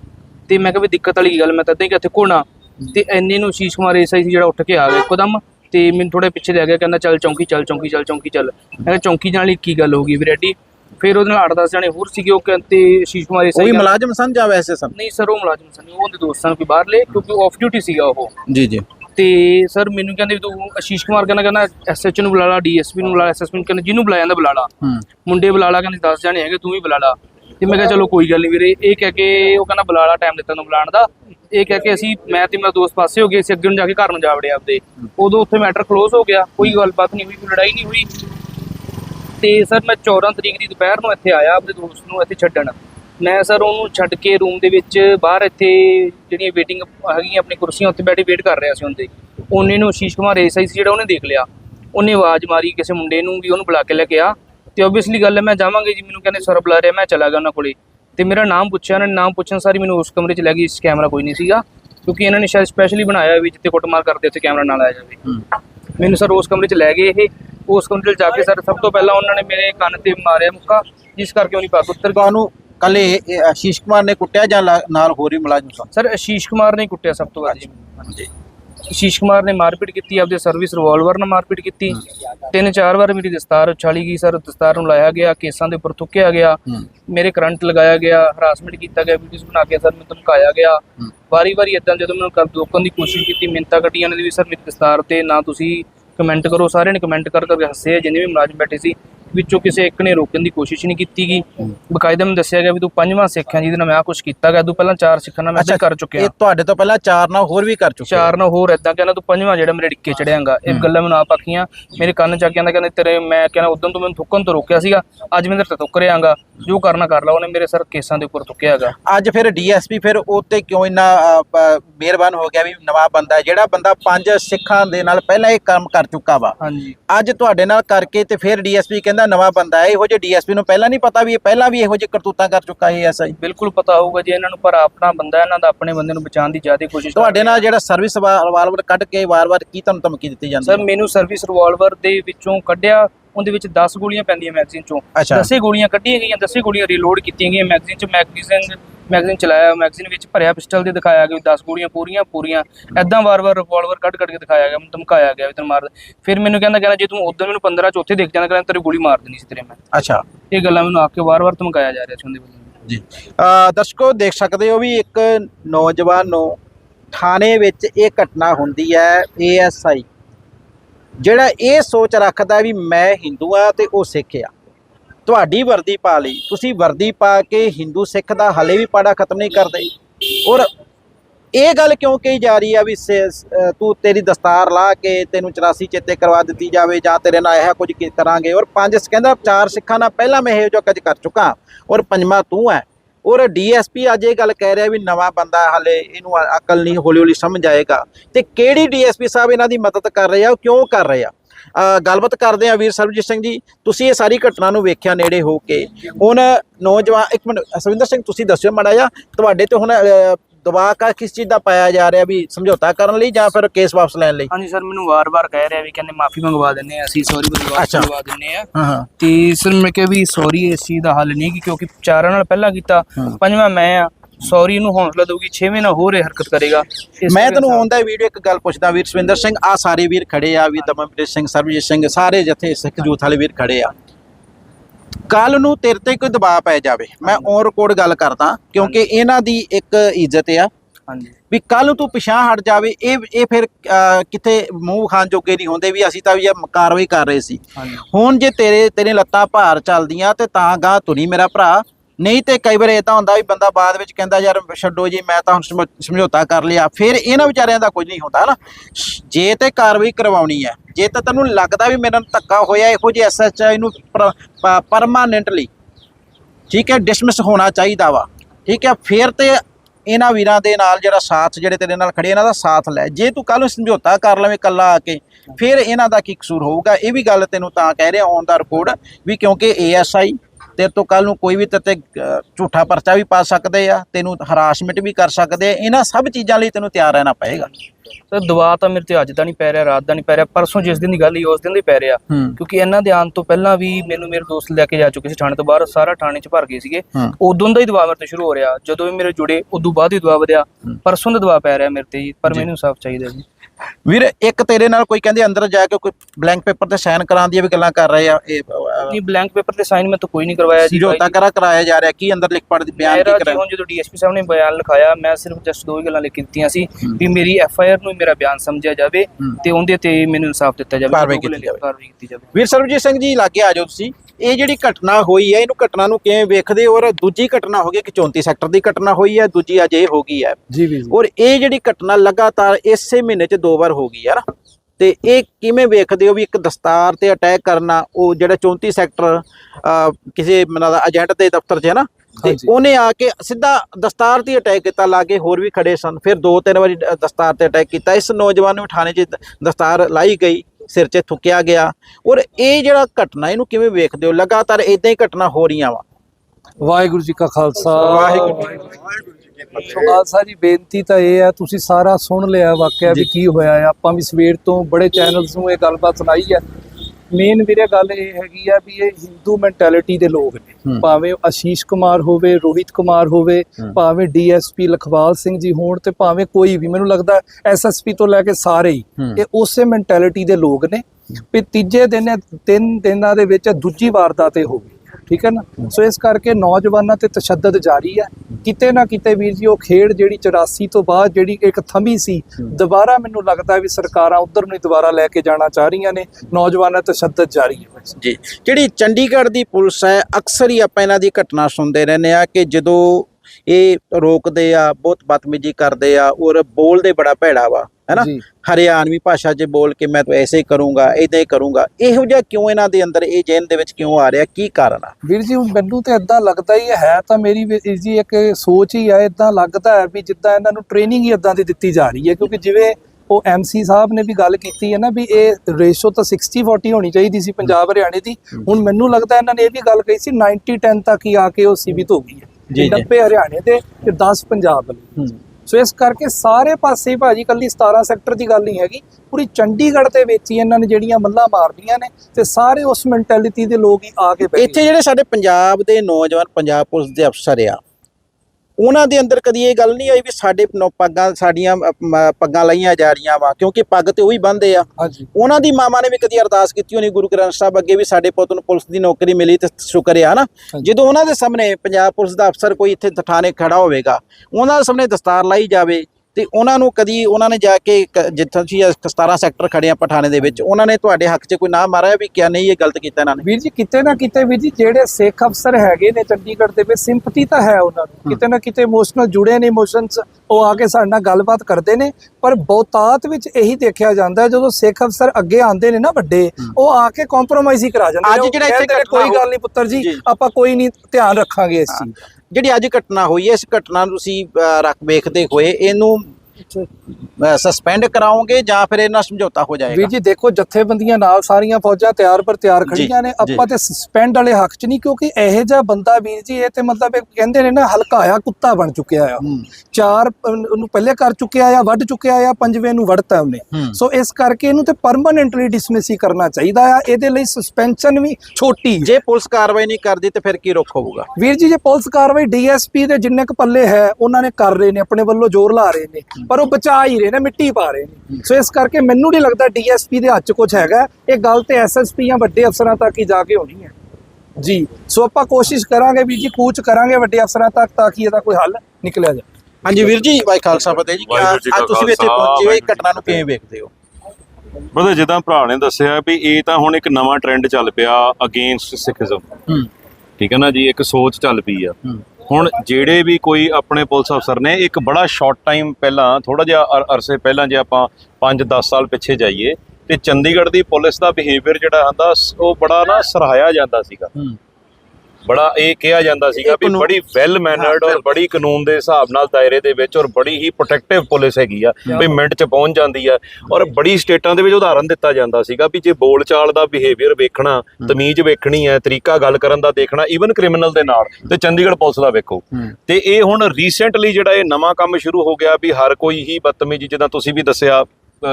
Speaker 3: ਤੇ ਮੈਂ ਕਿਹਾ ਵੀ ਦਿੱਕਤ ਵਾਲੀ ਕੀ ਗੱਲ ਮੈਂ ਤਾਂ ਹੀ ਕਿ ਇੱਥੇ ਕੋਣਾ ਤੇ ਐਨੇ ਨੂੰ ਸ਼ੀਸ਼ ਕੁਮਾਰ ਐਸਆਈ ਸੀ ਜਿਹੜਾ ਉੱਠ ਕੇ ਆ ਗਿਆ ਇੱਕਦਮ ਤੇ ਮੈਨੂੰ ਥੋੜੇ ਪਿੱਛੇ ਲੈ ਗਿਆ ਕਹਿੰਦਾ ਚੱਲ ਚੌਂਕੀ ਚੱਲ ਚੌਂਕੀ ਚੱਲ ਚੌਂਕੀ ਚੱਲ। ਮੈਂ ਕਿਹਾ ਚੌਂਕੀ ਜਾਣ ਲਈ ਕੀ ਗੱਲ ਹੋ ਗਈ ਵੀ ਰੈਡੀ? ਫਿਰ ਉਹਦੇ ਨਾਲ 8-10 ਜਣੇ ਹੋਰ ਸੀਗੇ ਉਹ ਕਹਿੰਦੇ ਸ਼ੀਸ਼ ਕੁਮਾਰ
Speaker 1: ਉਹ ਵੀ ਮੁਲਾਜ਼ਮ ਸਨ ਜਾਂ ਵੈਸੇ ਸਨ?
Speaker 3: ਨਹੀਂ ਸਰ ਉਹ ਮੁਲਾਜ਼ਮ ਸਨ ਉਹ ਉਹਦੇ ਦੋਸਤਾਂ ਨੂੰ ਕੋਈ ਬਾਹਰ ਲਏ ਕਿਉਂਕਿ ਉਹ ਆਫ ਡਿਊਟੀ ਸੀਗਾ ਉਹ।
Speaker 1: ਜੀ ਜੀ।
Speaker 3: ਤੇ ਸਰ ਮੈਨੂੰ ਕਹਿੰਦੇ ਵੀ ਤੂੰ ਆਸ਼ੀਸ਼ ਕੁਮਾਰ ਕਹਿੰਦਾ ਕਹਿੰਦਾ ਐਸਐਚ ਨੂੰ ਬੁਲਾ ਲਾ ਡੀਐਸਪੀ ਨੂੰ ਬੁਲਾ ਲਾ ਐਸਐਸਪੀ ਨੂੰ ਕਹਿੰਦਾ ਜਿਹਨੂੰ ਬੁਲਾਇਆ ਜਾਂਦਾ ਬੁਲਾ ਲਾ।
Speaker 1: ਹੂੰ।
Speaker 3: ਮੁੰਡੇ ਬੁਲਾ ਲਾ ਕਹਿੰਦੇ 10 ਜਣੇ ਹੈਗੇ ਤੂੰ ਵੀ ਬੁਲਾ ਲਾ। ਤੇ ਮੈਂ ਕਿਹਾ ਚਲੋ ਕੋਈ ਗੱਲ ਨਹੀਂ ਵੀਰੇ ਇਹ ਕਹਿ ਕੇ ਉਹ ਕਹਿੰਦਾ ਬੁਲਾ ਲਾ ਟਾਈਮ ਦਿੱਤਾ ਨੂੰ ਬੁਲਾਉਣ ਦਾ। ਇਹ ਕਹਿ ਕੇ ਅਸੀਂ ਮੈਂ ਤੇ ਮੇਰਾ ਦੋਸਤ ਪਾਸੇ ਹੋ ਗਏ ਅਸੀਂ ਅੱਗੇ ਨੂੰ ਜਾ ਕੇ ਘਰ ਨੂੰ ਜਾ ਵੜੇ ਆਪਦੇ। ਉਦੋਂ ਉੱਥੇ ਮੈਟਰ ਕਲੋਜ਼ ਹੋ ਗਿਆ ਕੋਈ ਗੱਲਬਾਤ ਨਹੀਂ ਹੋਈ ਕੋਈ ਲੜਾਈ ਨਹੀਂ ਹੋਈ। ਤੇ ਸਰ ਮੈਂ 14 ਤਰੀਕ ਦੀ ਦੁਪਹਿਰ ਨੂੰ ਇੱਥੇ ਆਇਆ ਆਪਣੇ ਦੋਸਤ ਨੂੰ ਇੱਥੇ ਛੱਡਣ। ਮੈਂ ਸਰ ਉਹਨੂੰ ਛੱਡ ਕੇ ਰੂਮ ਦੇ ਵਿੱਚ ਬਾਹਰ ਇੱਥੇ ਜਿਹੜੀਆਂ ਵੇਟਿੰਗ ਹੈਗੀਆਂ ਆਪਣੀ ਕੁਰਸੀਆਂ ਉੱਤੇ ਬੈਠੇ ਵੇਟ ਕਰ ਰਿਹਾ ਸੀ ਉਹਦੇ। ਉਹਨੇ ਨੂੰ ਸ਼ੀਸ਼ ਕੁਮਾਰ ਐਸਆਈ ਸੀ ਜਿਹੜਾ ਉਹਨੇ ਦੇਖ ਲਿਆ। ਉਹਨੇ ਆਵਾਜ਼ ਮਾਰੀ ਕਿਸੇ ਮੁੰਡੇ ਨੂੰ ਵੀ ਉਹਨੂੰ ਬੁਲਾ ਕੇ ਲੈ ਕੇ ਆ। ਤੇ ਆਬਵੀਅਸਲੀ ਗੱਲ ਹੈ ਮੈਂ ਜਾਵਾਂਗੇ ਜੀ ਮੈਨੂੰ ਕਹਿੰਦੇ ਸਰ ਬੁਲਾ ਰਿਹਾ ਮੈਂ ਚਲਾ ਗਿਆ ਉਹਨਾਂ ਕੋਲੇ। ਤੇ ਮੇਰਾ ਨਾਮ ਪੁੱਛਿਆ ਉਹਨਾਂ ਨੇ ਨਾਮ ਪੁੱਛਣ ਸਾਰੀ ਮੈਨੂੰ ਉਸ ਕਮਰੇ 'ਚ ਲੈ ਗਈ ਇਸ ਕੈਮਰਾ ਕੋਈ ਨਹੀਂ ਸੀਗਾ। ਕਿਉਂਕਿ ਇਹਨਾਂ ਨੇ ਸ਼ਾਇਦ ਸਪੈਸ਼ਲੀ ਬਣਾਇਆ ਵੀ ਜਿੱਥੇ ਕੁੱਟਮਾਰ ਕਰਦੇ ਉੱਥੇ ਕੈਮਰਾ ਨਾਲ ਆਇਆ ਜਾਵੇ। ਮੈਨੂੰ ਸਰ ਉਸ ਕਮਰੇ 'ਚ ਲੈ ਗਏ ਇਹ। ਉਸ ਕਮਰੇ 'ਚ ਜਾ ਕੇ ਸਰ। ਸਭ ਤੋਂ ਪਹਿਲਾਂ ਉਹਨਾਂ ਨੇ ਮੇਰੇ ਕੰਨ ਤੇ ਮਾਰਿਆ ਮੁੱਕਾ ਜਿਸ ਕਰਕੇ ਉਹਨੀ ਪੱਗ ਉੱਤਰ ਗਈ।
Speaker 1: ਤੁਹਾਨੂੰ ਕੱਲ ਆਸ਼ੀਸ਼ ਕੁਮਾਰ ਨੇ ਕੁੱਟਿਆ ਜਾਂ ਲਾ- ਨਾਲ ਹੋਰ ਵੀ ਮੁਲਾਜ਼ਮ ਸਨ?
Speaker 3: ਸਰ ਆਸ਼ੀਸ਼ ਕੁਮਾਰ ਨੇ ਕੁੱਟਿਆ ਸਭ ਤੋਂ ਵੱਧ ਜੀ ਹਾਂਜੀ। ਆਸ਼ੀਸ਼ ਕੁਮਾਰ ਨੇ ਮਾਰਪੀਟ ਕੀਤੀ ਆਪਦੇ ਸਰਵਿਸ ਰਿਵਾਲਵਰ ਨਾਲ ਮਾਰਪੀਟ ਕੀਤੀ। ਤਿੰਨ ਚਾਰ ਵਾਰ ਮੇਰੀ ਦਸਤਾਰ ਉਛਾਲੀ ਗਈ ਸਰ। ਦਸਤਾਰ ਨੂੰ ਲਾਇਆ ਗਿਆ ਕੇਸਾਂ ਦੇ ਉੱਪਰ ਥੁੱਕਿਆ ਗਿਆ। ਮੇਰੇ ਕਰੰਟ ਲਗਾਇਆ ਗਿਆ ਹਰਾਸਮੈਂਟ ਕੀਤਾ ਗਿਆ ਵੀਡੀਓਜ਼ ਬਣਾ ਕੇ ਸਰ ਮੈਨੂੰ ਧਮਕਾਇਆ ਗਿਆ। ਵਾਰੀ ਵਾਰੀ ਇਦਾਂ ਜਦੋਂ ਮੈਨੂੰ ਕਰ ਰੋਕਣ ਦੀ ਕੋਸ਼ਿਸ਼ ਕੀਤੀ ਮਿੰਤਾ ਕੱਟੀਆਂ ਨੇ ਵੀ ਸਰ ਮੇਰੀ ਦਸਤਾਰ ਤੇ ਨਾ ਤੁਸੀਂ ਕਮੈਂਟ ਕਰੋ ਸਾਰਿਆਂ ਨੇ ਕਮੈਂਟ ਕਰ ਕਰਕੇ ਹੱਸੇ ਜਿੰਨੇ ਵੀ ਮੁਲਾਜ਼ਮ ਬੈਠੇ ਸੀ। ਵਿੱਚੋਂ ਕਿਸੇ ਇੱਕ ਨੇ ਰੋਕਣ ਦੀ ਕੋਸ਼ਿਸ਼ ਨਹੀਂ ਕੀਤੀ ਗਈ ਬਕਾਇਦਾ ਮੈਨੂੰ ਦੱਸਿਆ ਗਿਆ ਵੀ ਤੂੰ ਪੰਜਵਾਂ ਸਿੱਖ ਹੈ ਜਿਹਦੇ ਨਾਲ ਮੈਂ ਆ ਕੁਝ ਕੀਤਾ ਗਿਆ। ਤੂੰ ਪਹਿਲਾਂ ਚਾਰ ਸਿੱਖਾਂ ਨਾਲ ਮੈਂ ਕਰ ਚੁੱਕਿਆ।
Speaker 1: ਇਹ ਤੁਹਾਡੇ ਤੋਂ ਪਹਿਲਾਂ ਚਾਰ ਨਾਲ ਹੋਰ ਵੀ ਕਰ ਚੁੱਕੇ
Speaker 3: ਚਾਰ ਨਾ ਹੋਰ ਇਦਾਂ ਕਹਿੰਦਾ ਤੂੰ ਪੰਜਵਾਂ ਜਿਹੜਾ ਮੇਰੇ ਡਿੱਕੇ ਚੜਿਆਂਗਾ ਇਹ ਗੱਲਾਂ ਮੈਨੂੰ ਆਪ ਆਖੀਆਂ। ਮੇਰੇ ਕੰਨ ਚ ਆ ਕੇ ਕਹਿੰਦਾ ਕਹਿੰਦਾ ਤੇਰੇ ਮੈਂ ਕਹਿੰਦਾ ਉਦੋਂ ਤੂੰ ਮੈਨੂੰ ਥੁੱਕਣ ਤੋਂ ਰੋਕਿਆ ਸੀਗਾ। ਅੱਜ ਮੈਂ ਤੇਰੇ ਤੇ ਥੁੱਕ ਰਿਆਂਗਾ ਜੋ ਕਰਨਾ ਕਰ ਲਾ ਉਹਨੇ ਮੇਰੇ ਸਰ ਕੇਸਾਂ ਦੇ ਉੱਪਰ ਥੁੱਕਿਆ ਹੈਗਾ।
Speaker 1: ਅੱਜ ਫਿਰ ਡੀਐਸਪੀ ਫਿਰ ਉੱਤੇ ਕਿਉਂ ਇੰਨਾ ਮਿਹਰਬਾਨ ਹੋ ਗਿਆ ਵੀ ਨਵਾਂ ਬੰਦਾ ਜਿਹੜਾ ਬੰਦਾ ਪੰਜ ਸਿੱਖਾਂ ਦੇ ਨਾਲ ਪਹਿਲਾਂ ਇਹ ਕੰਮ ਕਰ ਚੁੱਕਾ ਵਾ।
Speaker 3: ਹਾਂਜੀ।
Speaker 1: ਅੱਜ ਤੁਹਾਡੇ ਨਾਲ ਕਰਕੇ ਤੇ ਫਿਰ ਡੀਐਸਪੀ ਕਹਿੰਦਾ ਨਵਾਂ ਬੰਦਾ ਹੈ ਇਹੋ ਜਿਹੇ ਡੀਐਸਪੀ ਨੂੰ ਪਹਿਲਾਂ ਨਹੀਂ ਪਤਾ ਵੀ ਇਹ ਪਹਿਲਾਂ ਵੀ ਇਹੋ ਜਿਹੇ ਕਰਤੂਤਾਂ ਕਰ ਚੁੱਕਾ ਹੈ ਐਸਆਈ।
Speaker 3: ਬਿਲਕੁਲ ਪਤਾ ਹੋਊਗਾ ਜੀ ਇਹਨਾਂ ਨੂੰ ਪਰ ਆਪਣਾ ਬੰਦਾ ਇਹਨਾਂ ਦਾ ਆਪਣੇ ਬੰਦੇ ਨੂੰ ਬਚਾਉਣ ਦੀ ਜ਼ਿਆਦਾ ਕੋਸ਼ਿਸ਼
Speaker 1: ਤੁਹਾਡੇ ਨਾਲ ਜਿਹੜਾ ਸਰਵਿਸ ਰਿਵਾਲਵਰ ਕੱਢ ਕੇ ਵਾਰ-ਵਾਰ ਕੀ ਤੁਹਾਨੂੰ ਧਮਕੀ ਦਿੱਤੀ ਜਾਂਦੀ
Speaker 3: ਸਰ ਮੈਨੂੰ ਸਰਵਿਸ ਰਿਵਾਲਵਰ ਦੇ ਵਿੱਚੋਂ ਕੱਢਿਆ ਉਹਦੇ ਵਿੱਚ 10 ਗੋਲੀਆਂ ਪੈਂਦੀਆਂ ਮੈਗਜ਼ੀਨ ਚੋਂ।
Speaker 1: ਅੱਛਾ।
Speaker 3: 10 ਗੋਲੀਆਂ ਕੱਢੀਆਂ ਗਈਆਂ 10 ਗੋਲੀਆਂ ਰੀਲੋਡ ਕੀਤੀਆਂ ਗਈਆਂ। ਮੈਗਜ਼ੀਨ ਚ ਮੈਗਜ਼ੀਨ ਮੈਗਜ਼ੀਨ ਚਲਾਇਆ ਮੈਗਜ਼ੀਨ ਵਿੱਚ ਭਰਿਆ ਪਿਸਟਲ ਦੇ ਦਿਖਾਇਆ ਗਿਆ 10 ਗੋਲੀਆਂ ਪੂਰੀਆਂ ਪੂਰੀਆਂ। ਐਦਾਂ ਵਾਰ-ਵਾਰ ਰਿਵਾਲਵਰ ਕੱਢ ਕੱਢ ਕੇ ਦਿਖਾਇਆ ਗਿਆ ਧਮਕਾਇਆ ਗਿਆ ਵੀ ਤੈਨੂੰ ਮਾਰ। ਫਿਰ ਮੈਨੂੰ ਕਹਿੰਦਾ ਕਹਿੰਦਾ ਜੇ ਤੂੰ ਉਦੋਂ ਮੈਨੂੰ 15 ਚੌਥੇ ਦੇਖ ਜਾਣਾ ਕਹਿੰਦਾ ਤੇਰੀ ਗੋਲੀ ਮਾਰ ਦੇਣੀ ਸੀ ਤੇਰੇ ਮੈਂ।
Speaker 1: ਅੱਛਾ।
Speaker 3: ਇਹ ਗੱਲਾਂ ਮੈਨੂੰ ਆ ਕੇ ਵਾਰ-ਵਾਰ ਧਮਕਾਇਆ ਜਾ ਰਿਹਾ ਸੀ ਉਹਦੇ ਵੱਲੋਂ।
Speaker 1: ਜੀ। ਦਰਸ਼ਕੋ ਦੇਖ ਸਕਦੇ ਹੋ ਵੀ ਇੱਕ ਨੌਜਵਾਨ ਨੂੰ ਥਾਣੇ ਵਿੱਚ ਇਹ ਘਟਨਾ ਹੁੰਦੀ ਹੈ ਏਐਸਆਈ ਜਿਹੜਾ ਇਹ ਸੋਚ ਰੱਖਦਾ ਵੀ ਮੈਂ ਹਿੰਦੂ ਆ ਤੇ ਉਹ ਸਿੱਖ ਆ। ਤੁਹਾਡੀ ਵਰਦੀ ਪਾ ਲਈ। ਤੁਸੀਂ ਵਰਦੀ ਪਾ ਕੇ ਹਿੰਦੂ ਸਿੱਖ ਦਾ ਹਲੇ ਵੀ ਪਾੜਾ ਖਤਮ ਨਹੀਂ ਕਰਦੇ। ਔਰ ਇਹ ਗੱਲ ਕਿਉਂ ਕਹੀ ਜਾ ਰਹੀ ਆ ਵੀ ਸੇ- ਤੂੰ ਤੇਰੀ ਦਸਤਾਰ ਲਾ ਕੇ ਤੈਨੂੰ 84 ਚੇਤੇ ਕਰਵਾ ਦਿੱਤੀ ਜਾਵੇ ਜਾਂ ਤੇਰੇ ਨਾਲ ਇਹ ਕੁਝ ਕੀ ਕਰਾਂਗੇ। ਔਰ ਪੰਜ ਕਹਿੰਦਾ ਚਾਰ ਸਿੱਖਾਂ ਨਾਲ ਪਹਿਲਾਂ ਮੈਂ ਇਹੋ ਜਿਹਾ ਕੁਝ ਕਰ ਚੁੱਕਾ। ਔਰ ਪੰਜਵਾਂ ਤੂੰ ਹੈ ਔਰ ਡੀਐਸਪੀ ਅੱਜ ਇਹ ਗੱਲ ਕਹਿ ਰਿਹਾ ਵੀ ਨਵਾਂ ਬੰਦਾ ਹਲੇ ਇਹਨੂੰ ਅਕਲ ਨਹੀਂ ਹੌਲੀ ਹੌਲੀ ਸਮਝ ਆਏਗਾ। ਤੇ ਕਿਹੜੀ ਡੀਐਸਪੀ ਸਾਹਿਬ ਇਹਨਾਂ ਦੀ ਮਦਦ ਕਰ ਰਹੇ ਆ, ਉਹ ਕਿਉਂ ਕਰ ਰਹੇ ਆ? ਗੱਲਬਾਤ ਕਰਦੇ ਆ ਵੀਰ ਸਰਬਜੀਤ ਸਿੰਘ ਜੀ, ਤੁਸੀਂ ਇਹ ਸਾਰੀ ਘਟਨਾ ਨੂੰ ਵੇਖਿਆ ਨੇੜੇ ਹੋ ਕੇ। ਹੁਣ ਨੌਜਵਾਨ, ਇੱਕ ਮਿੰਟ ਸਵਿੰਦਰ ਸਿੰਘ, ਤੁਸੀਂ ਦੱਸਿਓ ਮਾੜਾ ਜਿਹਾ, ਤੁਹਾਡੇ ਤੇ ਹੁਣ ਦਬਾਅ ਕਾ ਕਿਸ ਚੀਜ਼ ਦਾ ਪਾਇਆ ਜਾ ਰਿਹਾ ਵੀ ਸਮਝੌਤਾ ਕਰਨ ਲਈ ਜਾਂ ਫਿਰ ਕੇਸ ਵਾਪਸ ਲੈਣ ਲਈ?
Speaker 3: ਹਾਂਜੀ ਸਰ ਮੈਨੂੰ ਵਾਰ-ਵਾਰ ਕਹਿ ਰਿਹਾ ਵੀ ਕਹਿੰਦੇ ਮਾਫੀ ਮੰਗਵਾ ਦਿੰਨੇ ਆ ਅਸੀਂ ਸੌਰੀ। ਮੰਗਵਾ ਦਿੰਨੇ ਆ
Speaker 1: ਹਾਂ ਹਾਂ।
Speaker 3: ਤੇ ਸਰ ਮੈਂ ਕਿਹਾ ਵੀ ਸੌਰੀ ਇਸ ਚੀਜ਼ ਦਾ ਹੱਲ ਨਹੀਂ ਕਿ ਕਿਉਂਕਿ ਚਾਰਾਂ ਨਾਲ ਪਹਿਲਾਂ ਕੀਤਾ। ਪੰਜਵਾਂ ਮੈਂ ਆ ਸੌਰੀ ਨੂੰ ਹੌਸਲਾ ਦਊਗੀ 6ਵੇਂ ਨਾਲ ਹੋਰ ਇਹ ਹਰਕਤ ਕਰੇਗਾ।
Speaker 1: ਮੈਂ ਤੈਨੂੰ ਆਉਂਦਾ ਵੀਡੀਓ ਇੱਕ ਗੱਲ ਪੁੱਛਦਾ ਵੀਰ ਸਵਿੰਦਰ ਸਿੰਘ ਆ ਸਾਰੇ ਵੀਰ ਖੜੇ ਆ ਵੀ ਦਮਨਪ੍ਰੀਤ ਸਿੰਘ ਸਰਬਜੀਤ ਸਿੰਘ ਸਾਰੇ ਜਥੇ ਸਿੱਖ ਜੂਥ ਵਾਲੇ ਵੀਰ ਖੜੇ ਆ। ਕੱਲ ਨੂੰ ਤੇਰੇ ਤੇ ਕੋਈ ਦਬਾਅ ਪੈ ਜਾਵੇ ਮੈਂ ਔਨ ਰਿਕਾਰਡ ਗੱਲ ਕਰਦਾ ਕਿਉਂਕਿ ਇਹਨਾਂ ਦੀ ਇੱਕ ਇੱਜ਼ਤ ਆ
Speaker 3: ਹਾਂਜੀ।
Speaker 1: ਵੀ ਕੱਲ ਨੂੰ ਤੂੰ ਪਿਛਾਂ ਹਟ ਜਾਵੇ ਇਹ ਇਹ ਫਿਰ ਕਿਤੇ ਮੂੰਹ ਖਾਨ ਜੋਗੇ ਨਹੀਂ ਹੁੰਦੇ ਵੀ ਅਸੀਂ ਤਾਂ ਵੀ ਇਹ ਕਾਰਵਾਈ ਕਰ ਰਹੇ ਸੀ। ਹੁਣ ਜੇ ਤੇਰੇ ਤੇਰੇ ਲੱਤਾਂ ਭਾਰ ਚੱਲਦੀਆਂ ਤੇ ਤਾਂ ਗਾਂ ਤੁਰੀ ਮੇਰਾ ਭਰਾ। ਨਹੀਂ ਤੇ ਕਈ ਵਾਰ ਇਦਾਂ ਹੁੰਦਾ ਵੀ ਬੰਦਾ ਬਾਅਦ ਵਿੱਚ ਕਹਿੰਦਾ ਯਾਰ ਛੱਡੋ ਜੀ ਮੈਂ ਤਾਂ ਹੁਣ ਸਮਝ- ਸਮਝੌਤਾ ਕਰ ਲਿਆ। ਫਿਰ ਇਹਨਾਂ ਵਿਚਾਰਿਆਂ ਦਾ ਕੁਝ ਨਹੀਂ ਹੁੰਦਾ ਨਾ। ਜੇ ਤੇ ਕਾਰਵਾਈ ਕਰਵਾਉਣੀ ਹੈ। ਜੇ ਤਾਂ ਤੈਨੂੰ ਲੱਗਦਾ ਵੀ ਮੇਰੇ ਨਾਲ ਧੱਕਾ ਹੋਇਆ, ਇਹੋ ਜਿਹੇ ਐਸਐਚਆਈ ਨੂੰ ਪਰਮਾਨੈਂਟਲੀ ਠੀਕ ਹੈ ਡਿਸਮਿਸ ਹੋਣਾ ਚਾਹੀਦਾ ਵਾ। ਠੀਕ ਹੈ, ਫਿਰ ਤੇ ਇਹਨਾਂ ਵੀਰਾਂ ਦੇ ਨਾਲ ਜਿਹੜਾ ਸਾਥ, ਜਿਹੜੇ ਤੇਰੇ ਨਾਲ ਖੜੇ, ਇਹਨਾਂ ਦਾ ਸਾਥ ਲੈ। ਜੇ ਤੂੰ ਕੱਲ ਨੂੰ ਸਮਝੌਤਾ ਕਰ ਲਵੇਂ ਕੱਲਾ ਆ ਕੇ, ਫਿਰ ਇਹਨਾਂ ਦਾ ਕੀ ਕਸੂਰ ਹੋਊਗਾ? ਇਹ ਵੀ ਗੱਲ ਤੈਨੂੰ ਤਾਂ ਕਹਿ ਰਿਹਾ ਔਨ ਦਾ ਰਿਕਾਰਡ ਵੀ ਕਿਉਂਕਿ ਏਐਸਆਈ ਤੇਰੇ ਤੋਂ ਕੱਲ ਨੂੰ ਕੋਈ ਵੀ ਤੇ ਝੂਠਾ ਪਰਚਾ ਵੀ ਪਾ ਸਕਦੇ ਆ ਤੈਨੂੰ ਹਰਾਸਮੈਂਟ ਵੀ ਕਰ ਸਕਦੇ ਆ ਇਹਨਾਂ ਸਭ ਚੀਜ਼ਾਂ ਲਈ ਤੈਨੂੰ ਤਿਆਰ ਰਹਿਣਾ ਪਏਗਾ।
Speaker 3: ਸਰ ਦਬਾਅ ਤਾਂ ਮੇਰੇ ਤੇ ਅੱਜ ਦਾ ਨਹੀਂ ਪੈ ਰਿਹਾ ਰਾਤ ਦਾ ਨਹੀਂ ਪੈ ਰਿਹਾ ਪਰਸੋਂ ਜਿਸ ਦਿਨ ਦੀ ਗੱਲ ਹੀ ਉਸ ਦਿਨ ਦੀ ਪੈ ਰਿਹਾ। ਕਿਉਂਕਿ ਇਹਨਾਂ ਦੇ ਆਉਣ ਤੋਂ ਪਹਿਲਾਂ ਵੀ ਮੈਨੂੰ ਮੇਰੇ ਦੋਸਤ ਲੈ ਕੇ ਜਾ ਚੁੱਕੇ ਸੀ ਥਾਣੇ ਤੋਂ ਬਾਹਰ ਸਾਰਾ ਥਾਣੇ 'ਚ ਭਰ ਗਏ ਸੀਗੇ। ਉਦੋਂ ਦਾ ਹੀ ਦਬਾਅ ਮੇਰੇ ਤੇ ਸ਼ੁਰੂ ਹੋ ਰਿਹਾ ਜਦੋਂ ਵੀ ਮੇਰੇ ਜੁੜੇ ਉਦੋਂ ਬਾਅਦ ਹੀ ਦਬਾਅ ਵਧਿਆ। ਪਰਸੋਂ ਦਾ ਦਬਾਅ ਪੈ ਰਿਹਾ ਮੇਰੇ ਤੇ ਪਰ ਮੈਨੂੰ ਇਨਸਾਫ ਚਾਹੀਦਾ ਜੀ।
Speaker 1: ਵੀਰ ਇੱਕ ਤੇਰੇ ਨਾਲ ਕੋਈ ਕਹਿੰਦੇ ਅੰਦਰ ਜਾ ਕੇ ਕੋਈ ਬਲੈਂਕ ਪੇਪਰ ਤੇ ਸਾਈਨ ਕਰਾਉਣ ਦੀਆਂ ਵੀ ਗੱਲਾਂ ਕਰ ਰਹੇ ਆ ਇਹ
Speaker 3: ਨਹੀਂ ਬਲੈਂਕ ਪੇਪਰ ਤੇ ਸਾਈਨ ਮੈਂ ਤਾਂ ਕੋਈ ਨਹੀਂ ਕਰਵਾਇਆ ਜੀ
Speaker 1: ਸਮਝੌਤਾ ਕਰਾ ਕਰਾਇਆ ਜਾ ਰਿਹਾ ਕੀ ਅੰਦਰ ਲਿਖ ਪੜ ਬਿਆਨ
Speaker 3: ਮੇਰਾ
Speaker 1: ਕੀ ਕਰਾਇਆ
Speaker 3: ਹੁਣ ਜਦੋਂ ਡੀਐਸਪੀ ਸਾਹਿਬ ਨੇ ਬਿਆਨ ਲਿਖਾਇਆ ਮੈਂ ਸਿਰਫ ਜਸਟ ਦੋ ਹੀ ਗੱਲਾਂ ਲਿਖ ਦਿੱਤੀਆਂ ਸੀ ਵੀ ਮੇਰੀ ਐਫ ਆਈ ਆਰ ਨੂੰ ਮੇਰਾ ਬਿਆਨ ਸਮਝਿਆ ਜਾਵੇ। ਤੇ ਉਹਦੇ ਤੇ ਮੈਨੂੰ ਇਨਸਾਫ ਦਿੱਤਾ ਦੋ
Speaker 1: ਜਾਵੇ।
Speaker 3: ਕਾਰਵਾਈ ਕੀਤੀ ਜਾਵੇ।
Speaker 1: ਵੀਰ ਸਰਬਜੀਤ ਸਿੰਘ ਜੀ ਲਾਗੇ ਆ ਜਾਓ ਤੁਸੀਂ। ਇਹ ਜਿਹੜੀ ਘਟਨਾ ਹੋਈ ਹੈ ਇਹਨੂੰ ਘਟਨਾ ਨੂੰ ਕਿਵੇਂ ਵੇਖਦੇ ਹੋ? ਔਰ ਦੂਜੀ ਘਟਨਾ ਹੋ ਗਈ ਕਿ 34 ਸੈਕਟਰ ਦੀ ਘਟਨਾ ਹੋਈ ਹੈ ਦੂਜੀ ਅੱਜ ਇਹ ਹੋ ਗਈ ਹੈ।
Speaker 4: ਜੀ ਵੀ ਜੀ।
Speaker 1: ਔਰ ਇਹ ਜਿਹੜੀ ਘਟਨਾ ਲਗਾਤਾਰ ਇਸੇ ਮਹੀਨੇ 'ਚ ਦੋ ਵਾਰ ਹੋ ਗਈ ਹੈ ਨਾ ਤੇ ਇਹ ਕਿਵੇਂ ਵੇਖਦੇ ਹੋ ਵੀ ਇੱਕ ਦਸਤਾਰ ਤੇ ਅਟੈਕ ਕਰਨਾ ਉਹ ਜਿਹੜਾ 34 ਸੈਕਟਰ ਕਿਸੇ ਮਨਾ ਏਜੰਟ ਦੇ ਦਫ਼ਤਰ 'ਚ ਹੈ ਨਾ ਤੇ। ਉਹਨੇ ਆ ਕੇ ਸਿੱਧਾ ਦਸਤਾਰ ਤੇ ਅਟੈਕ ਕੀਤਾ ਲਾਗੇ ਹੋਰ ਵੀ ਖੜੇ ਸਨ। ਫਿਰ ਦੋ ਤਿੰਨ ਵਾਰੀ ਦਸਤਾਰ ਤੇ ਅਟੈਕ ਕੀਤਾ। ਇਸ ਨੌਜਵਾਨ ਨੂੰ ਥਾਣੇ 'ਚ ਦਸਤਾਰ ਲਾਈ ਗਈ। ਸਿਰ 'ਚ ਥੁੱਕਿਆ ਗਿਆ। ਔਰ ਇਹ ਜਿਹੜਾ ਘਟਨਾ ਇਹਨੂੰ ਕਿਵੇਂ ਵੇਖਦੇ ਹੋ? ਲਗਾਤਾਰ ਇਦਾਂ ਹੀ ਘਟਨਾ ਹੋ ਰਹੀਆਂ ਵਾ।
Speaker 4: ਵਾਹਿਗੁਰੂ ਜੀ ਕਾ ਖਾਲਸਾ।
Speaker 1: ਵਾਹਿਗੁਰੂ
Speaker 4: ਖਾਲਸਾ ਜੀ ਬੇਨਤੀ ਤਾਂ ਇਹ ਹੈ ਤੁਸੀਂ ਸਾਰਾ ਸੁਣ ਲਿਆ ਵਾਕਿਆ ਵੀ ਕੀ ਹੋਇਆ ਹੈ ਆਪਾਂ ਵੀ ਸਵੇਰ ਤੋਂ ਬੜੇ ਚੈਨਲਸ ਨੂੰ ਇਹ ਗੱਲਬਾਤ ਸੁਣਾਈ ਹੈ। ਮੇਨ ਵੀਰੇ ਗੱਲ ਇਹ ਹੈਗੀ ਆ ਵੀ ਇਹ ਹਿੰਦੂ ਮੈਂਟੈਲਿਟੀ ਦੇ ਲੋਕ ਨੇ। ਭਾਵੇਂ ਆਸ਼ੀਸ਼ ਕੁਮਾਰ ਹੋਵੇ ਰੋਹਿਤ ਕੁਮਾਰ ਹੋਵੇ। ਭਾਵੇਂ ਡੀਐਸਪੀ ਲਖਵਾਲ ਸਿੰਘ ਜੀ ਹੋਣ ਤੇ ਭਾਵੇਂ ਕੋਈ ਵੀ ਮੈਨੂੰ ਲੱਗਦਾ ਐਸਐਸਪੀ ਤੋਂ ਲੈ ਕੇ ਸਾਰੇ ਹੀ। ਇਹ ਉਸੇ ਮੈਂਟੈਲਿਟੀ ਦੇ ਲੋਕ ਨੇ ਵੀ ਤੀਜੇ ਦਿਨ ਤਿੰਨ ਦਿਨਾਂ ਦੇ ਵਿੱਚ ਦੂਜੀ ਵਾਰਦਾਤ ਇਹ ਹੋ ਗਈ ਠੀਕ ਹੈ ਨਾ? ਸੋ ਇਸ ਕਰਕੇ ਨੌਜਵਾਨਾਂ ਤੇ ਤਸ਼ੱਦਦ ਜਾਰੀ ਹੈ। ਕਿਤੇ ਨਾ ਕਿਤੇ ਵੀਰ ਜੀ, ਉਹ ਖੇਡ ਜਿਹੜੀ 84 ਤੋਂ ਬਾਅਦ ਜਿਹੜੀ ਇੱਕ ਥੰਮੀ ਸੀ, ਦੁਬਾਰਾ ਮੈਨੂੰ ਲੱਗਦਾ ਵੀ ਸਰਕਾਰਾਂ ਉਧਰ ਨੂੰ ਹੀ ਦੁਬਾਰਾ ਲੈ ਕੇ ਜਾਣਾ ਚਾਹ ਰਹੀਆਂ ਨੇ। ਨੌਜਵਾਨਾਂ ਤੇ ਤਸ਼ੱਦਦ ਜਾਰੀ ਹੈ।
Speaker 1: ਜੀ, ਜਿਹੜੀ ਚੰਡੀਗੜ੍ਹ ਦੀ ਪੁਲਿਸ ਹੈ, ਅਕਸਰ ਹੀ ਆਪਾਂ ਇਹਨਾਂ ਦੀ ਘਟਨਾ ਸੁਣਦੇ ਰਹਿੰਦੇ ਆ ਕਿ ਜਦੋਂ ਇਹ ਰੋਕਦੇ ਆ, ਬਹੁਤ ਬਦਤਮੀਜੀ ਕਰਦੇ ਆ, ਔਰ ਬੋਲਦੇ ਬੜਾ ਭੈੜਾ ਵਾ। ਹੈਨਾ ਹਰਿਆਣਵੀ ਭਾਸ਼ਾ 'ਚ ਬੋਲ ਕੇ ਮੈਂ ਤਾਂ ਐਸੇ ਹੀ ਕਰੂੰਗਾ ਇਦਾਂ ਹੀ ਕਰੂੰਗਾ। ਇਹੋ ਜਿਹਾ ਕਿਉਂ ਇਹਨਾਂ ਦੇ ਅੰਦਰ ਇਹ ਜੇਨ ਦੇ ਵਿੱਚ ਕਿਉਂ ਆ ਰਿਹਾ? ਕੀ ਕਾਰਨ ਆ?
Speaker 4: ਵੀਰ ਜੀ ਮੈਨੂੰ ਤੇ ਇਦਾਂ ਲੱਗਦਾ ਹੀ ਹੈ ਤਾਂ ਮੇਰੀ ਜੀ ਇੱਕ ਸੋਚ ਹੀ ਹੈ ਇਦਾਂ ਲੱਗਦਾ ਹੈ ਵੀ ਜਿੱਦਾਂ ਇਹਨਾਂ ਨੂੰ ਟ੍ਰੇਨਿੰਗ ਹੀ ਇਦਾਂ ਦੀ ਦਿੱਤੀ ਜਾ ਰਹੀ ਹੈ ਕਿਉਂਕਿ ਜਿਵੇਂ ਉਹ ਐਮਸੀ ਸਾਹਿਬ ਨੇ ਵੀ ਗੱਲ ਕੀਤੀ ਹੈ ਨਾ ਵੀ ਇਹ ਰੇਸ਼ੋ ਤਾਂ 60 40 ਹੋਣੀ ਚਾਹੀਦੀ ਸੀ ਪੰਜਾਬ ਹਰਿਆਣੇ ਦੀ। ਹੁਣ ਮੈਨੂੰ ਲੱਗਦਾ ਇਹਨਾਂ ਨੇ ਇਹ ਵੀ ਗੱਲ ਕਹੀ ਸੀ 90 10 ਤੱਕ ਹੀ ਆ ਕੇ ਉਹ ਸੀਮਿਤ ਹੋ ਗਈ ਹੈ।
Speaker 1: ਜੀ, ਜੀ।
Speaker 4: 90 ਹਰਿਆਣੇ ਦੇ ਤੇ 10 ਪੰਜਾਬ ਵਾਲੇ ਸੋ ਇਸ ਕਰਕੇ ਸਾਰੇ ਪਾਸੇ ਭਾਜੀ ਕੱਲੀ 17 ਸੈਕਟਰ ਦੀ ਗੱਲ ਨਹੀਂ ਹੈਗੀ, ਪੂਰੀ ਚੰਡੀਗੜ੍ਹ ਦੇ ਵਿੱਚ ਹੀ ਇਹਨਾਂ ਨੇ ਜਿਹੜੀਆਂ ਮੱਲਾਂ ਮਾਰਨੀਆਂ ਨੇ ਤੇ ਸਾਰੇ ਉਸ ਮੈਂਟੈਲਿਟੀ ਦੇ ਲੋਕ ਹੀ ਆ ਕੇ ਬੈਠੇ
Speaker 1: ਇੱਥੇ ਜਿਹੜੇ ਸਾਡੇ ਪੰਜਾਬ ਦੇ ਨੌਜਵਾਨ ਪੰਜਾਬ ਪੁਲਿਸ ਦੇ ਅਫਸਰ ਆ ਉਹਨਾਂ ਦੇ ਅੰਦਰ ਕਦੀ ਇਹ ਗੱਲ ਨਹੀਂ ਆਈ ਵੀ ਸਾਡੇ ਪੱਗਾਂ ਸਾਡੀਆਂ ਪੱਗਾਂ ਲਾਈਆਂ ਜਾ ਰਹੀਆਂ ਵਾ ਕਿਉਂਕਿ ਪੱਗ ਤੇ ਉਹੀ ਬੰਦੇ ਆ। ਉਹਨਾਂ ਦੀ ਮਾਮਾ ਨੇ ਵੀ ਕਦੀ ਅਰਦਾਸ ਕੀਤੀ ਹੋਣੀ ਗੁਰੂ ਗ੍ਰੰਥ ਸਾਹਿਬ ਅੱਗੇ ਵੀ ਸਾਡੇ ਪੁੱਤ ਨੂੰ ਪੁਲਿਸ ਦੀ ਨੌਕਰੀ ਮਿਲੀ ਤੇ ਸ਼ੁਕਰ ਆ ਨਾ
Speaker 4: ਹਾਂਜੀ।
Speaker 1: ਜਦੋਂ ਉਹਨਾਂ ਦੇ ਸਾਹਮਣੇ ਪੰਜਾਬ ਪੁਲਿਸ ਦਾ ਅਫਸਰ ਕੋਈ ਇੱਥੇ ਥਾਣੇ ਖੜਾ ਹੋਵੇਗਾ ਉਹਨਾਂ ਦੇ ਸਾਹਮਣੇ ਦਸਤਾਰ ਲਾਈ ਜਾਵੇ ਤੇ ਉਹਨਾਂ ਨੂੰ ਕਦੀ ਉਹਨਾਂ ਨੇ ਜਾ ਕੇ ਜਿੱਥੇ ਤੁਸੀਂ ਇਹ 17 ਸੈਕਟਰ ਖੜੇ ਆ ਪਠਾਣੇ ਦੇ ਵਿੱਚ ਉਹਨਾਂ ਨੇ ਤੁਹਾਡੇ ਹੱਕ 'ਚ ਕੋਈ ਨਾ ਮਾਰਿਆ ਵੀ ਕਿਆ ਨਹੀਂ ਇਹ ਗਲਤ ਕੀਤਾ ਇਹਨਾਂ ਨੇ?
Speaker 4: ਵੀਰ ਜੀ ਕਿਤੇ ਨਾ ਕਿਤੇ ਵੀਰ ਜੀ ਜਿਹੜੇ ਸਿੱਖ ਅਫਸਰ ਹੈਗੇ ਨੇ ਚੰਡੀਗੜ੍ਹ ਦੇ ਵਿੱਚ ਸਿੰਪਥੀ ਤਾਂ ਹੈ ਉਹਨਾਂ ਨੂੰ। ਕਿਤੇ ਨਾ ਕਿਤੇ ਇਮੋਸ਼ਨਲ ਜੁੜੇ ਨੇ ਇਮੋਸ਼ਨਸ ਉਹ ਆ ਕੇ ਸਾਡੇ ਨਾਲ ਗੱਲਬਾਤ ਕਰਦੇ ਨੇ ਪਰ ਬਹੁਤਾਤ ਵਿੱਚ ਇਹੀ ਦੇਖਿਆ ਜਾਂਦਾ ਜਦੋਂ ਸਿੱਖ ਅਫਸਰ ਅੱਗੇ ਆਉਂਦੇ ਨੇ ਨਾ ਵੱਡੇ ਉਹ ਆ ਕੇ ਕੰਪਰੋਮਾਈਜ਼ ਹੀ ਕਰਾ ਜਾਂਦੇ
Speaker 1: ਅੱਜ
Speaker 4: ਨੇ ਉਹ
Speaker 1: ਜਿਹੜਾ ਇੱਥੇ
Speaker 4: ਕੋਈ ਗੱਲ ਨਹੀਂ ਪੁੱਤਰ ਜੀ। ਆਪਾਂ ਕੋਈ ਨਹੀਂ ਧਿਆਨ ਰੱਖਾਂਗੇ ਇਸ ਚੀਜ਼
Speaker 1: ਜਿਹੜੀ ਅੱਜ ਘਟਨਾ ਹੋਈ ਹੈ ਇਸ ਘਟਨਾ ਨੂੰ ਤੁਸੀਂ ਅ, ਰੱਖ ਵੇਖਦੇ ਹੋਏ ਇਹਨੂੰ ਸਸਪੈਂਡ ਕਰਾਓਗੇ ਜਾਂ ਫਿਰ ਇਹਨਾਂ ਸਮਝੌਤਾ ਹੋ ਜਾਏਗਾ?
Speaker 4: ਵੀਰ ਜੀ ਦੇਖੋ ਜਥੇਬੰਦੀਆਂ ਨਾਲ ਸਾਰੀਆਂ ਫੌਜਾਂ ਤਿਆਰ ਪਰ ਤਿਆਰ ਖੜੀਆਂ ਨੇ। ਆਪਾਂ ਤੇ ਸਸਪੈਂਡ ਵਾਲੇ ਹੱਕ 'ਚ ਨਹੀਂ ਕਿਉਂਕਿ ਇਹੋ ਜਿਹਾ ਬੰਦਾ ਵੀਰ ਜੀ ਇਹ ਤੇ ਮਤਲਬ ਇਹ ਕਹਿੰਦੇ ਨੇ ਨਾ ਹਲਕਾਇਆ ਕੁੱਤਾ ਬਣ ਚੁੱਕਿਆ ਆ। ਚਾਰ ਉਹਨੂੰ ਪਹਿਲੇ ਕਰ ਚੁੱਕਿਆ ਆ ਵੱਢ ਚੁੱਕਿਆ ਆ ਪੰਜਵੇਂ ਨੂੰ ਵੜਤਾ ਉਹਨੇ। ਸੋ ਇਸ ਕਰਕੇ ਇਹਨੂੰ ਤੇ ਪਰਮਨੈਂਟਲੀ ਡਿਸਮਿਸ ਹੀ ਕਰਨਾ ਚਾਹੀਦਾ ਆ। ਇਹਦੇ ਲਈ ਸਸਪੈਂਸ਼ਨ ਵੀ ਛੋਟੀ
Speaker 1: ਜੇ ਪੁਲਿਸ ਕਾਰਵਾਈ ਨਹੀਂ ਕਰਦੀ ਤੇ ਫਿਰ ਕੀ ਰੁੱਖ ਹੋਊਗਾ?
Speaker 4: ਵੀਰ ਜੀ ਜੇ ਪੁਲਿਸ ਕਾਰਵਾਈ ਡੀਐਸਪੀ ਦੇ ਜਿੰਨੇ ਕੁ ਪੱਲੇ ਹੈ ਉਹਨਾਂ ਨੇ ਕਰ ਰਹੇ ਨੇ ਆਪਣੇ ਵੱਲੋਂ ਜ਼ੋਰ ਲਾ ਰਹੇ ਨੇ। ਪਰ ਉਹ ਬਚਾ ਹੀ ਰਹੇ ਨੇ ਮਿੱਟੀ ਪਾ ਰਹੇ ਨੇ। ਸੋ ਇਸ ਕਰਕੇ ਮੈਨੂੰ ਨਹੀਂ ਲੱਗਦਾ ਡੀਐਸਪੀ ਦੇ ਹੱਥ 'ਚ ਕੁਝ ਹੈਗਾ। ਇਹ ਗੱਲ ਤੇ ਐਸਐਸਪੀ ਜਾਂ ਵੱਡੇ ਅਫਸਰਾਂ ਤੱਕ ਹੀ ਜਾ ਕੇ ਹੋਣੀ ਹੈ। ਜੀ ਸੋ ਆਪਾਂ ਕੋਸ਼ਿਸ਼ ਕਰਾਂਗੇ ਵੀਰ ਜੀ ਕੂਚ ਕਰਾਂਗੇ ਵੱਡੇ ਅਫਸਰਾਂ ਤੱਕ ਤਾਂ ਕਿ ਇਹਦਾ ਕੋਈ ਹੱਲ ਨਿਕਲਿਆ ਜਾਏ
Speaker 1: ਹਾਂਜੀ ਵੀਰ ਜੀ ਵਾਹਿ ਖਾਲਸਾ ਫਤਿਹ ਜੀ। ਅੱਜ ਤੁਸੀਂ ਵੀ ਇੱਥੇ ਪਹੁੰਚੇ ਹੋ ਇਹ ਘਟਨਾ ਨੂੰ ਕਿਵੇਂ ਵੇਖਦੇ ਹੋ?
Speaker 5: ਬਰਦਰ ਜਿੱਦਾਂ ਭਰਾ ਨੇ ਦੱਸਿਆ ਵੀ ਇਹ ਤਾਂ ਹੁਣ ਇੱਕ ਨਵਾਂ ਟ੍ਰੈਂਡ ਚੱਲ ਪਿਆ ਅਗੇਂਸਟ ਸਿੱਖੀਜ਼ਮ ਠੀਕ ਹੈ ਨਾ ਜੀ ਇੱਕ ਸੋਚ ਚੱਲ ਪਈ ਆ। ਹੁਣ ਜਿਹੜੇ ਵੀ ਕੋਈ ਆਪਣੇ ਪੁਲਿਸ ਅਫਸਰ ਨੇ ਇੱਕ ਬੜਾ ਸ਼ਾਰਟ ਟਾਈਮ ਪਹਿਲਾਂ ਥੋੜਾ ਜਿਹਾ ਅਰ- ਅਰਸੇ ਪਹਿਲਾਂ ਜੇ ਆਪਾਂ 5-10 ਸਾਲ ਪਿੱਛੇ ਜਾਈਏ ਤੇ ਚੰਡੀਗੜ੍ਹ ਦੀ ਪੁਲਿਸ ਦਾ ਬਿਹੇਵੀਅਰ ਜਿਹੜਾ ਹੁੰਦਾ ਸ- ਉਹ ਬੜਾ ਨਾ ਸਰਾਹਾਇਆ ਜਾਂਦਾ ਸੀਗਾ।
Speaker 1: ਹੂੰ।
Speaker 5: ਬੜਾ ਇਹ ਕਿਹਾ ਜਾਂਦਾ ਸੀਗਾ ਵੀ ਬੜੀ ਵੈਲ ਮੈਨਰਡ ਔਰ ਬੜੀ ਕਾਨੂੰਨ ਦੇ ਹਿਸਾਬ ਨਾਲ ਦਾਇਰੇ ਦੇ ਵਿੱਚ ਔਰ ਬੜੀ ਹੀ ਪ੍ਰੋਟੈਕਟਿਵ ਪੁਲਿਸ ਹੈਗੀ ਆ ਵੀ ਮਿੰਟ 'ਚ ਪਹੁੰਚ ਜਾਂਦੀ ਆ। ਔਰ ਬੜੀ ਸਟੇਟਾਂ ਦੇ ਵਿੱਚ ਉਦਾਹਰਨ ਦਿੱਤਾ ਜਾਂਦਾ ਸੀਗਾ ਵੀ ਜੇ ਬੋਲਚਾਲ ਦਾ ਬਿਹੇਵੀਅਰ ਵੇਖਣਾ ਤਮੀਜ਼ ਵੇਖਣੀ ਹੈ ਤਰੀਕਾ ਗੱਲ ਕਰਨ ਦਾ ਦੇਖਣਾ ਈਵਨ ਕ੍ਰਿਮੀਨਲ ਦੇ ਨਾਲ ਤੇ ਚੰਡੀਗੜ੍ਹ ਪੁਲਿਸ ਦਾ ਵੇਖੋ। ਤੇ ਇਹ ਹੁਣ ਰੀਸੈਂਟਲੀ ਜਿਹੜਾ ਇਹ ਨਵਾਂ ਕੰਮ ਸ਼ੁਰੂ ਹੋ ਗਿਆ ਵੀ ਹਰ ਕੋਈ ਹੀ ਬਦਤਮੀਜੀ ਜਿੱਦਾਂ ਤੁਸੀਂ ਵੀ ਦੱਸਿਆ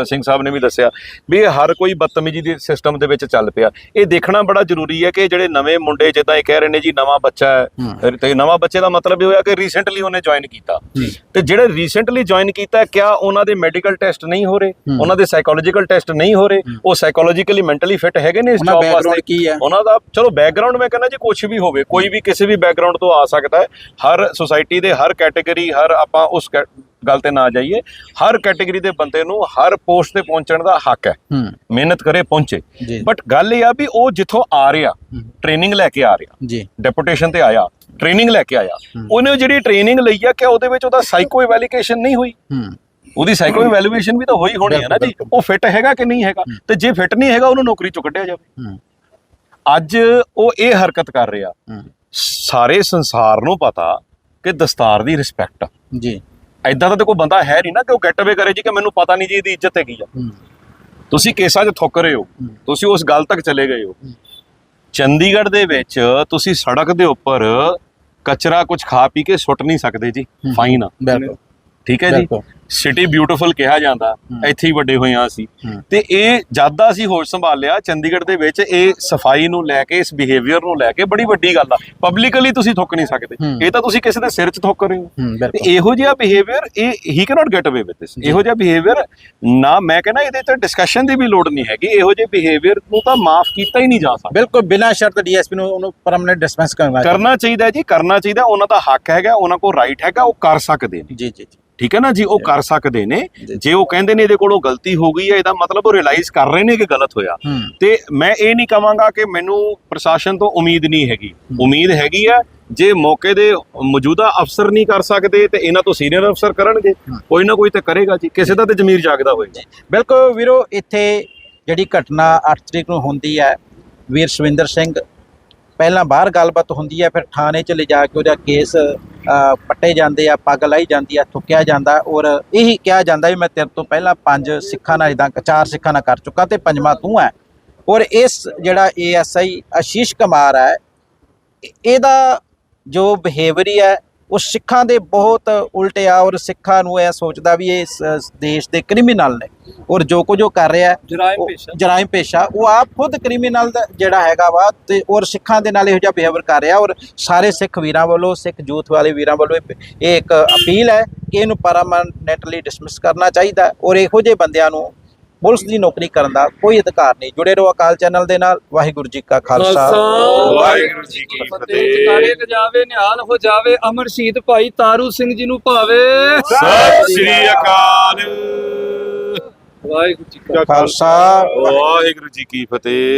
Speaker 5: ਸਿੰਘ ਸਾਹਿਬ ਨੇ ਵੀ ਦੱਸਿਆ ਵੀ ਇਹ ਹਰ ਕੋਈ ਬਦਤਮੀਜੀ ਦੇ ਸਿਸਟਮ ਦੇ ਵਿੱਚ ਚੱਲ ਪਿਆ। ਇਹ ਦੇਖਣਾ ਬੜਾ ਜ਼ਰੂਰੀ ਹੈ ਕਿ ਜਿਹੜੇ ਨਵੇਂ ਮੁੰਡੇ ਜਿੱਦਾਂ ਇਹ ਕਹਿ ਰਹੇ ਨੇ ਜੀ ਨਵਾਂ ਬੱਚਾ ਹੈ ਤੇ ਨਵਾਂ ਬੱਚੇ ਦਾ ਮਤਲਬ ਇਹ ਹੋਇਆ ਕਿ ਰੀਸੈਂਟਲੀ ਉਹਨੇ ਜੁਆਇਨ ਕੀਤਾ। ਤੇ ਜਿਹੜੇ ਰੀਸੈਂਟਲੀ ਜੁਆਇਨ ਕੀਤਾ ਕਿਆ ਉਹਨਾਂ ਦੇ ਮੈਡੀਕਲ ਟੈਸਟ ਨਹੀਂ ਹੋ ਰਹੇ? ਉਹਨਾਂ ਦੇ ਸਾਈਕੋਲੋਜੀਕਲ ਟੈਸਟ ਨਹੀਂ ਹੋ ਰਹੇ? ਉਹ ਸਾਈਕੋਲੋਜੀਕਲੀ ਮੈਂਟਲੀ ਫਿਟ ਹੈਗੇ ਨੇ ਇਸ ਜੌਬ ਵਾਸਤੇ? ਉਹਨਾਂ ਦਾ ਚਲੋ ਬੈਕਗ੍ਰਾਉਂਡ ਮੈਂ ਕਹਿੰਦਾ ਜੀ ਕੁਝ ਵੀ ਹੋਵੇ ਕੋਈ ਵੀ ਕਿਸੇ ਵੀ ਬੈਕਗ੍ਰਾਉਂਡ ਤੋਂ ਆ ਸਕਦਾ ਹੈ। ਹਰ ਸੁਸਾਇਟੀ ਦੇ ਹਰ ਕੈਟਾਗਰੀ ਹਰ ਆਪਾਂ ਉਸ ਗੱਲ ਤੇ ਨਾ ਜਾਈਏ ਹਰ ਕੈਟਾਗਰੀ ਦੇ ਬੰਦੇ ਨੂੰ ਹਰ ਪੋਸਟ ਤੇ ਪਹੁੰਚਣ ਦਾ ਹੱਕ ਹੈ। ਮਿਹਨਤ ਕਰੇ ਪਹੁੰਚੇ। ਬਟ ਗੱਲ ਇਹ ਆ ਵੀ ਉਹ ਜਿੱਥੋਂ ਆ ਰਿਹਾ ਟ੍ਰੇਨਿੰਗ ਲੈ ਕੇ ਆ ਰਿਹਾ। ਡੈਪੂਟੇਸ਼ਨ ਤੇ ਆਇਆ ਟ੍ਰੇਨਿੰਗ ਲੈ ਕੇ ਆਇਆ। ਉਹਨੇ ਜਿਹੜੀ ਟ੍ਰੇਨਿੰਗ ਲਈ ਆ ਕਿ ਉਹਦੇ ਵਿੱਚ ਉਹਦਾ ਸਾਈਕੋ ਇਵੈਲੂਏਸ਼ਨ ਨਹੀਂ ਹੋਈ। ਉਹਦੀ ਸਾਈਕੋ ਇਵੈਲੂਏਸ਼ਨ ਵੀ ਤਾਂ ਹੋਈ ਹੋਣੀ ਹੈ ਨਾ ਜੀ। ਉਹ ਫਿੱਟ ਹੈਗਾ ਕਿ ਨਹੀਂ ਹੈਗਾ? ਤੇ ਜੇ ਫਿੱਟ ਨਹੀਂ ਹੈਗਾ ਉਹਨੂੰ ਨੌਕਰੀ ਚੋਂ ਕੱਢਿਆ ਜਾਵੇ। ਅੱਜ ਉਹ ਇਹ ਹਰਕਤ ਕਰ ਰਿਹਾ। ਸਾਰੇ ਸੰਸਾਰ ਨੂੰ ਪਤਾ ਕਿ ਦਸਤਾਰ ਦੀ ਰਿਸਪੈਕਟ
Speaker 1: ਜੀ।
Speaker 5: ਐਦਾਂ ਦਾ ਤਾਂ ਕੋਈ ਬੰਦਾ ਹੈ ਨਹੀਂ ਨਾ ਕਿ ਉਹ ਗੈਟ ਅਵੇ ਕਰੇ ਜੀ ਕਿ ਮੈਨੂੰ ਪਤਾ ਨਹੀਂ ਜੀ ਇਹਦੀ ਇੱਜ਼ਤ ਹੈਗੀ ਆ। ਤੁਸੀਂ ਕੇਸਾਂ 'ਚ ਥੁੱਕ ਰਹੇ ਹੋ। ਤੁਸੀਂ ਉਸ ਗੱਲ ਤੱਕ ਚਲੇ ਗਏ ਹੋ। ਚੰਡੀਗੜ੍ਹ ਦੇ ਵਿੱਚ ਤੁਸੀਂ ਸੜਕ ਦੇ ਉੱਪਰ ਕਚਰਾ ਕੁਝ ਖਾ ਪੀ ਕੇ ਸੁੱਟ ਨਹੀਂ ਸਕਦੇ ਜੀ। ਫਾਈਨ ਆ।
Speaker 1: ਬਿਲਕੁਲ।
Speaker 5: ਠੀਕ ਹੈ ਜੀ। ਸਿਟੀ ਬਿਊਟੀਫੁਲ ਕਿਹਾ ਜਾਂਦਾ ਇੱਥੇ ਹੀ ਵੱਡੇ ਹੋਏ ਆ ਅਸੀਂ। ਤੇ ਇਹ ਜਦ ਅਸੀਂ ਹੋਸ਼ ਸੰਭਾਲਿਆ ਚੰਡੀਗੜ੍ਹ ਦੇ ਵਿੱਚ ਇਹ ਸਫ਼ਾਈ ਨੂੰ ਲੈ ਕੇ ਇਸ ਬਿਹੇਵੀਅਰ ਨੂੰ ਲੈ ਕੇ ਬੜੀ ਵੱਡੀ ਗੱਲ ਆ। ਪਬਲਿਕਲੀ ਤੁਸੀਂ ਥੁੱਕ ਨਹੀਂ ਸਕਦੇ। ਇਹ ਤਾਂ ਤੁਸੀਂ ਕਿਸੇ ਦੇ ਸਿਰ 'ਚ ਥੁੱਕ ਰਹੇ ਹੋ। ਤੇ ਇਹੋ ਜਿਹਾ ਬਿਹੇਵੀਅਰ ਇਹ he cannot get away with this ਇਹੋ ਜਿਹਾ ਬਿਹੇਵੀਅਰ ਨਾ ਮੈਂ ਕਹਿੰਦਾ ਇਹਦੇ ਤੇ ਡਿਸਕਸ਼ਨ ਦੀ ਵੀ ਲੋੜ ਨਹੀਂ ਹੈਗੀ। ਇਹੋ ਜਿਹੇ ਬਿਹੇਵੀਅਰ ਨੂੰ ਤਾਂ ਮਾਫ ਕੀਤਾ ਹੀ ਨਹੀਂ ਜਾ ਸਕਦਾ।
Speaker 1: ਬਿਲਕੁਲ ਬਿਨਾਂ ਸ਼ਰਤ ਡੀਐਸਪੀ ਨੂੰ ਉਹਨੂੰ ਪਰਮਨੈਂਟ ਡਿਸਪੈਂਸ ਕਰਨਾ ਚਾਹੀਦਾ।
Speaker 5: ਕਰਨਾ ਚਾਹੀਦਾ ਜੀ ਕਰਨਾ ਚਾਹੀਦਾ ਉਹਨਾਂ ਦਾ ਹੱਕ ਹੈਗਾ ਉਹਨਾਂ ਕੋਲ ਰਾਈਟ ਹੈਗਾ ਉਹ ਕਰ ਸਕਦੇ ਨੇ।
Speaker 1: ਜੀ ਜੀ।
Speaker 5: ਠੀਕ ਹੈ ਨਾ ਜੀ ਉਹ ਕਰ ਸਕਦੇ ਨੇ।
Speaker 1: ਜੀ।
Speaker 5: ਉਹ ਕਹਿੰਦੇ ਨੇ ਇਹਦੇ ਕੋਲੋਂ ਗਲਤੀ ਹੋ ਗਈ ਹੈ ਇਹਦਾ ਮਤਲਬ ਉਹ ਰਿਅਲਾਈਜ਼ ਕਰ ਰਹੇ ਨੇ ਕਿ ਗਲਤ ਹੋਇਆ। ਤੇ ਮੈਂ ਇਹ ਨਹੀਂ ਕਵਾਂਗਾ ਕਿ ਮੈਨੂੰ ਪ੍ਰਸ਼ਾਸਨ ਤੋਂ ਉਮੀਦ ਨਹੀਂ ਹੈਗੀ। ਉਮੀਦ ਹੈਗੀ ਹੈ ਜੇ ਮੌਕੇ ਦੇ ਮੌਜੂਦਾ ਅਫਸਰ ਨਹੀਂ ਕਰ ਸਕਦੇ ਤੇ ਇਹਨਾਂ ਤੋਂ ਸੀਨੀਅਰ ਅਫਸਰ ਕਰਨਗੇ ਕੋਈ ਨਾ ਕੋਈ ਤਾਂ ਕਰੇਗਾ ਜੀ ਕਿਸੇ ਦਾ ਤੇ ਜ਼ਮੀਰ ਜਾਗਦਾ ਹੋਏਗਾ
Speaker 1: ਬਿਲਕੁਲ ਵੀਰੋ ਇੱਥੇ ਜਿਹੜੀ ਘਟਨਾ 8 ਤਰੀਕ ਨੂੰ ਹੁੰਦੀ ਹੈ ਵੀਰ ਸ਼ਵਿੰਦਰ ਸਿੰਘ ਪਹਿਲਾਂ ਬਾਹਰ ਗੱਲਬਾਤ ਹੁੰਦੀ ਹੈ ਫਿਰ ਥਾਣੇ 'ਚ ਲਿਜਾ ਕੇ ਉਹਦਾ ਕੇਸ ਪੱਟੇ ਜਾਂਦੇ ਆ, ਪੱਗ ਲਾਈ ਜਾਂਦੀ ਆ, ਥੁੱਕਿਆ ਜਾਂਦਾ। ਔਰ ਇਹੀ ਕਿਹਾ ਜਾਂਦਾ ਵੀ ਮੈਂ ਤੇਰੇ ਤੋਂ ਪਹਿਲਾਂ ਪੰਜ ਸਿੱਖਾਂ ਨਾਲ ਇਦਾਂ ਚਾਰ ਸਿੱਖਾਂ ਨਾਲ ਕਰ ਚੁੱਕਾ ਤੇ ਪੰਜਵਾਂ ਤੂੰ ਹੈ ਔਰ ਇਸ ਜਿਹੜਾ ਏਐਸਆਈ ਆਸ਼ੀਸ਼ ਕੁਮਾਰ ਹੈ ਇਹਦਾ ਜੋ ਬਿਹੇਵਰੀ ਹੈ ਉਹ ਸਿੱਖਾਂ ਦੇ ਬਹੁਤ ਉਲਟੇ ਆ ਔਰ ਸਿੱਖਾਂ ਨੂੰ ਇਹ ਸੋਚਦਾ ਵੀ ਇਹ ਦੇਸ਼ ਦੇ ਕ੍ਰਿਮੀਨਲ ਨੇ ਔਰ ਜੋ ਕੁਝ ਉਹ ਕਰ ਰਿਹਾ
Speaker 4: ਜਰਾਇਮ ਪੇਸ਼ਾ।
Speaker 1: ਜਰਾਇਮ ਪੇਸ਼ਾ ਉਹ ਆਪ ਖੁਦ ਕ੍ਰਿਮੀਨਲ ਜਿਹੜਾ ਹੈਗਾ ਵਾ ਤੇ ਔਰ ਸਿੱਖਾਂ ਦੇ ਨਾਲ ਇਹੋ ਜਿਹਾ ਬਿਹੇਵੀਅਰ ਕਰ ਰਿਹਾ ਔਰ ਸਾਰੇ ਸਿੱਖ ਵੀਰਾਂ ਵੱਲੋਂ ਸਿੱਖ ਯੂਥ ਵਾਲੇ ਵੀਰਾਂ ਵੱਲੋਂ ਇਹ- ਇੱਕ ਅਪੀਲ ਹੈ ਕਿ ਇਹਨੂੰ ਪਰਮਾਨੈਂਟਲੀ ਡਿਸਮਿਸ ਕਰਨਾ ਚਾਹੀਦਾ ਔਰ ਇਹੋ ਜਿਹੇ ਬੰਦਿਆਂ ਨੂੰ ਪੁਲਿਸ ਦੀ ਨੌਕਰੀ ਕਰਨ ਦਾ ਕੋਈ ਅਧਿਕਾਰ ਨਹੀਂ। ਜੁੜੇ ਰਹੋ ਅਕਾਲ ਚੈਨਲ ਦੇ ਨਾਲ। ਵਾਹਿਗੁਰੂ ਜੀ ਕਾ ਖਾਲਸਾ।
Speaker 5: ਵਾਹਿਗੁਰੂ ਜੀ ਕੀ ਫਤਿਹ।
Speaker 4: ਜਕਾਰੇ ਜਾਵੇ ਨਿਹਾਲ ਹੋ ਜਾਵੇ ਅਮਰ ਸ਼ਹੀਦ ਭਾਈ ਤਾਰੂ ਸਿੰਘ ਜੀ ਨੂੰ ਭਾਵੇ।
Speaker 5: ਸਤਿ ਸ੍ਰੀ ਅਕਾਲ।
Speaker 4: ਵਾਹਿਗੁਰੂ ਜੀ ਕਾ
Speaker 1: ਖਾਲਸਾ।
Speaker 5: ਵਾਹਿਗੁਰੂ ਜੀ ਕੀ ਫਤਿਹ।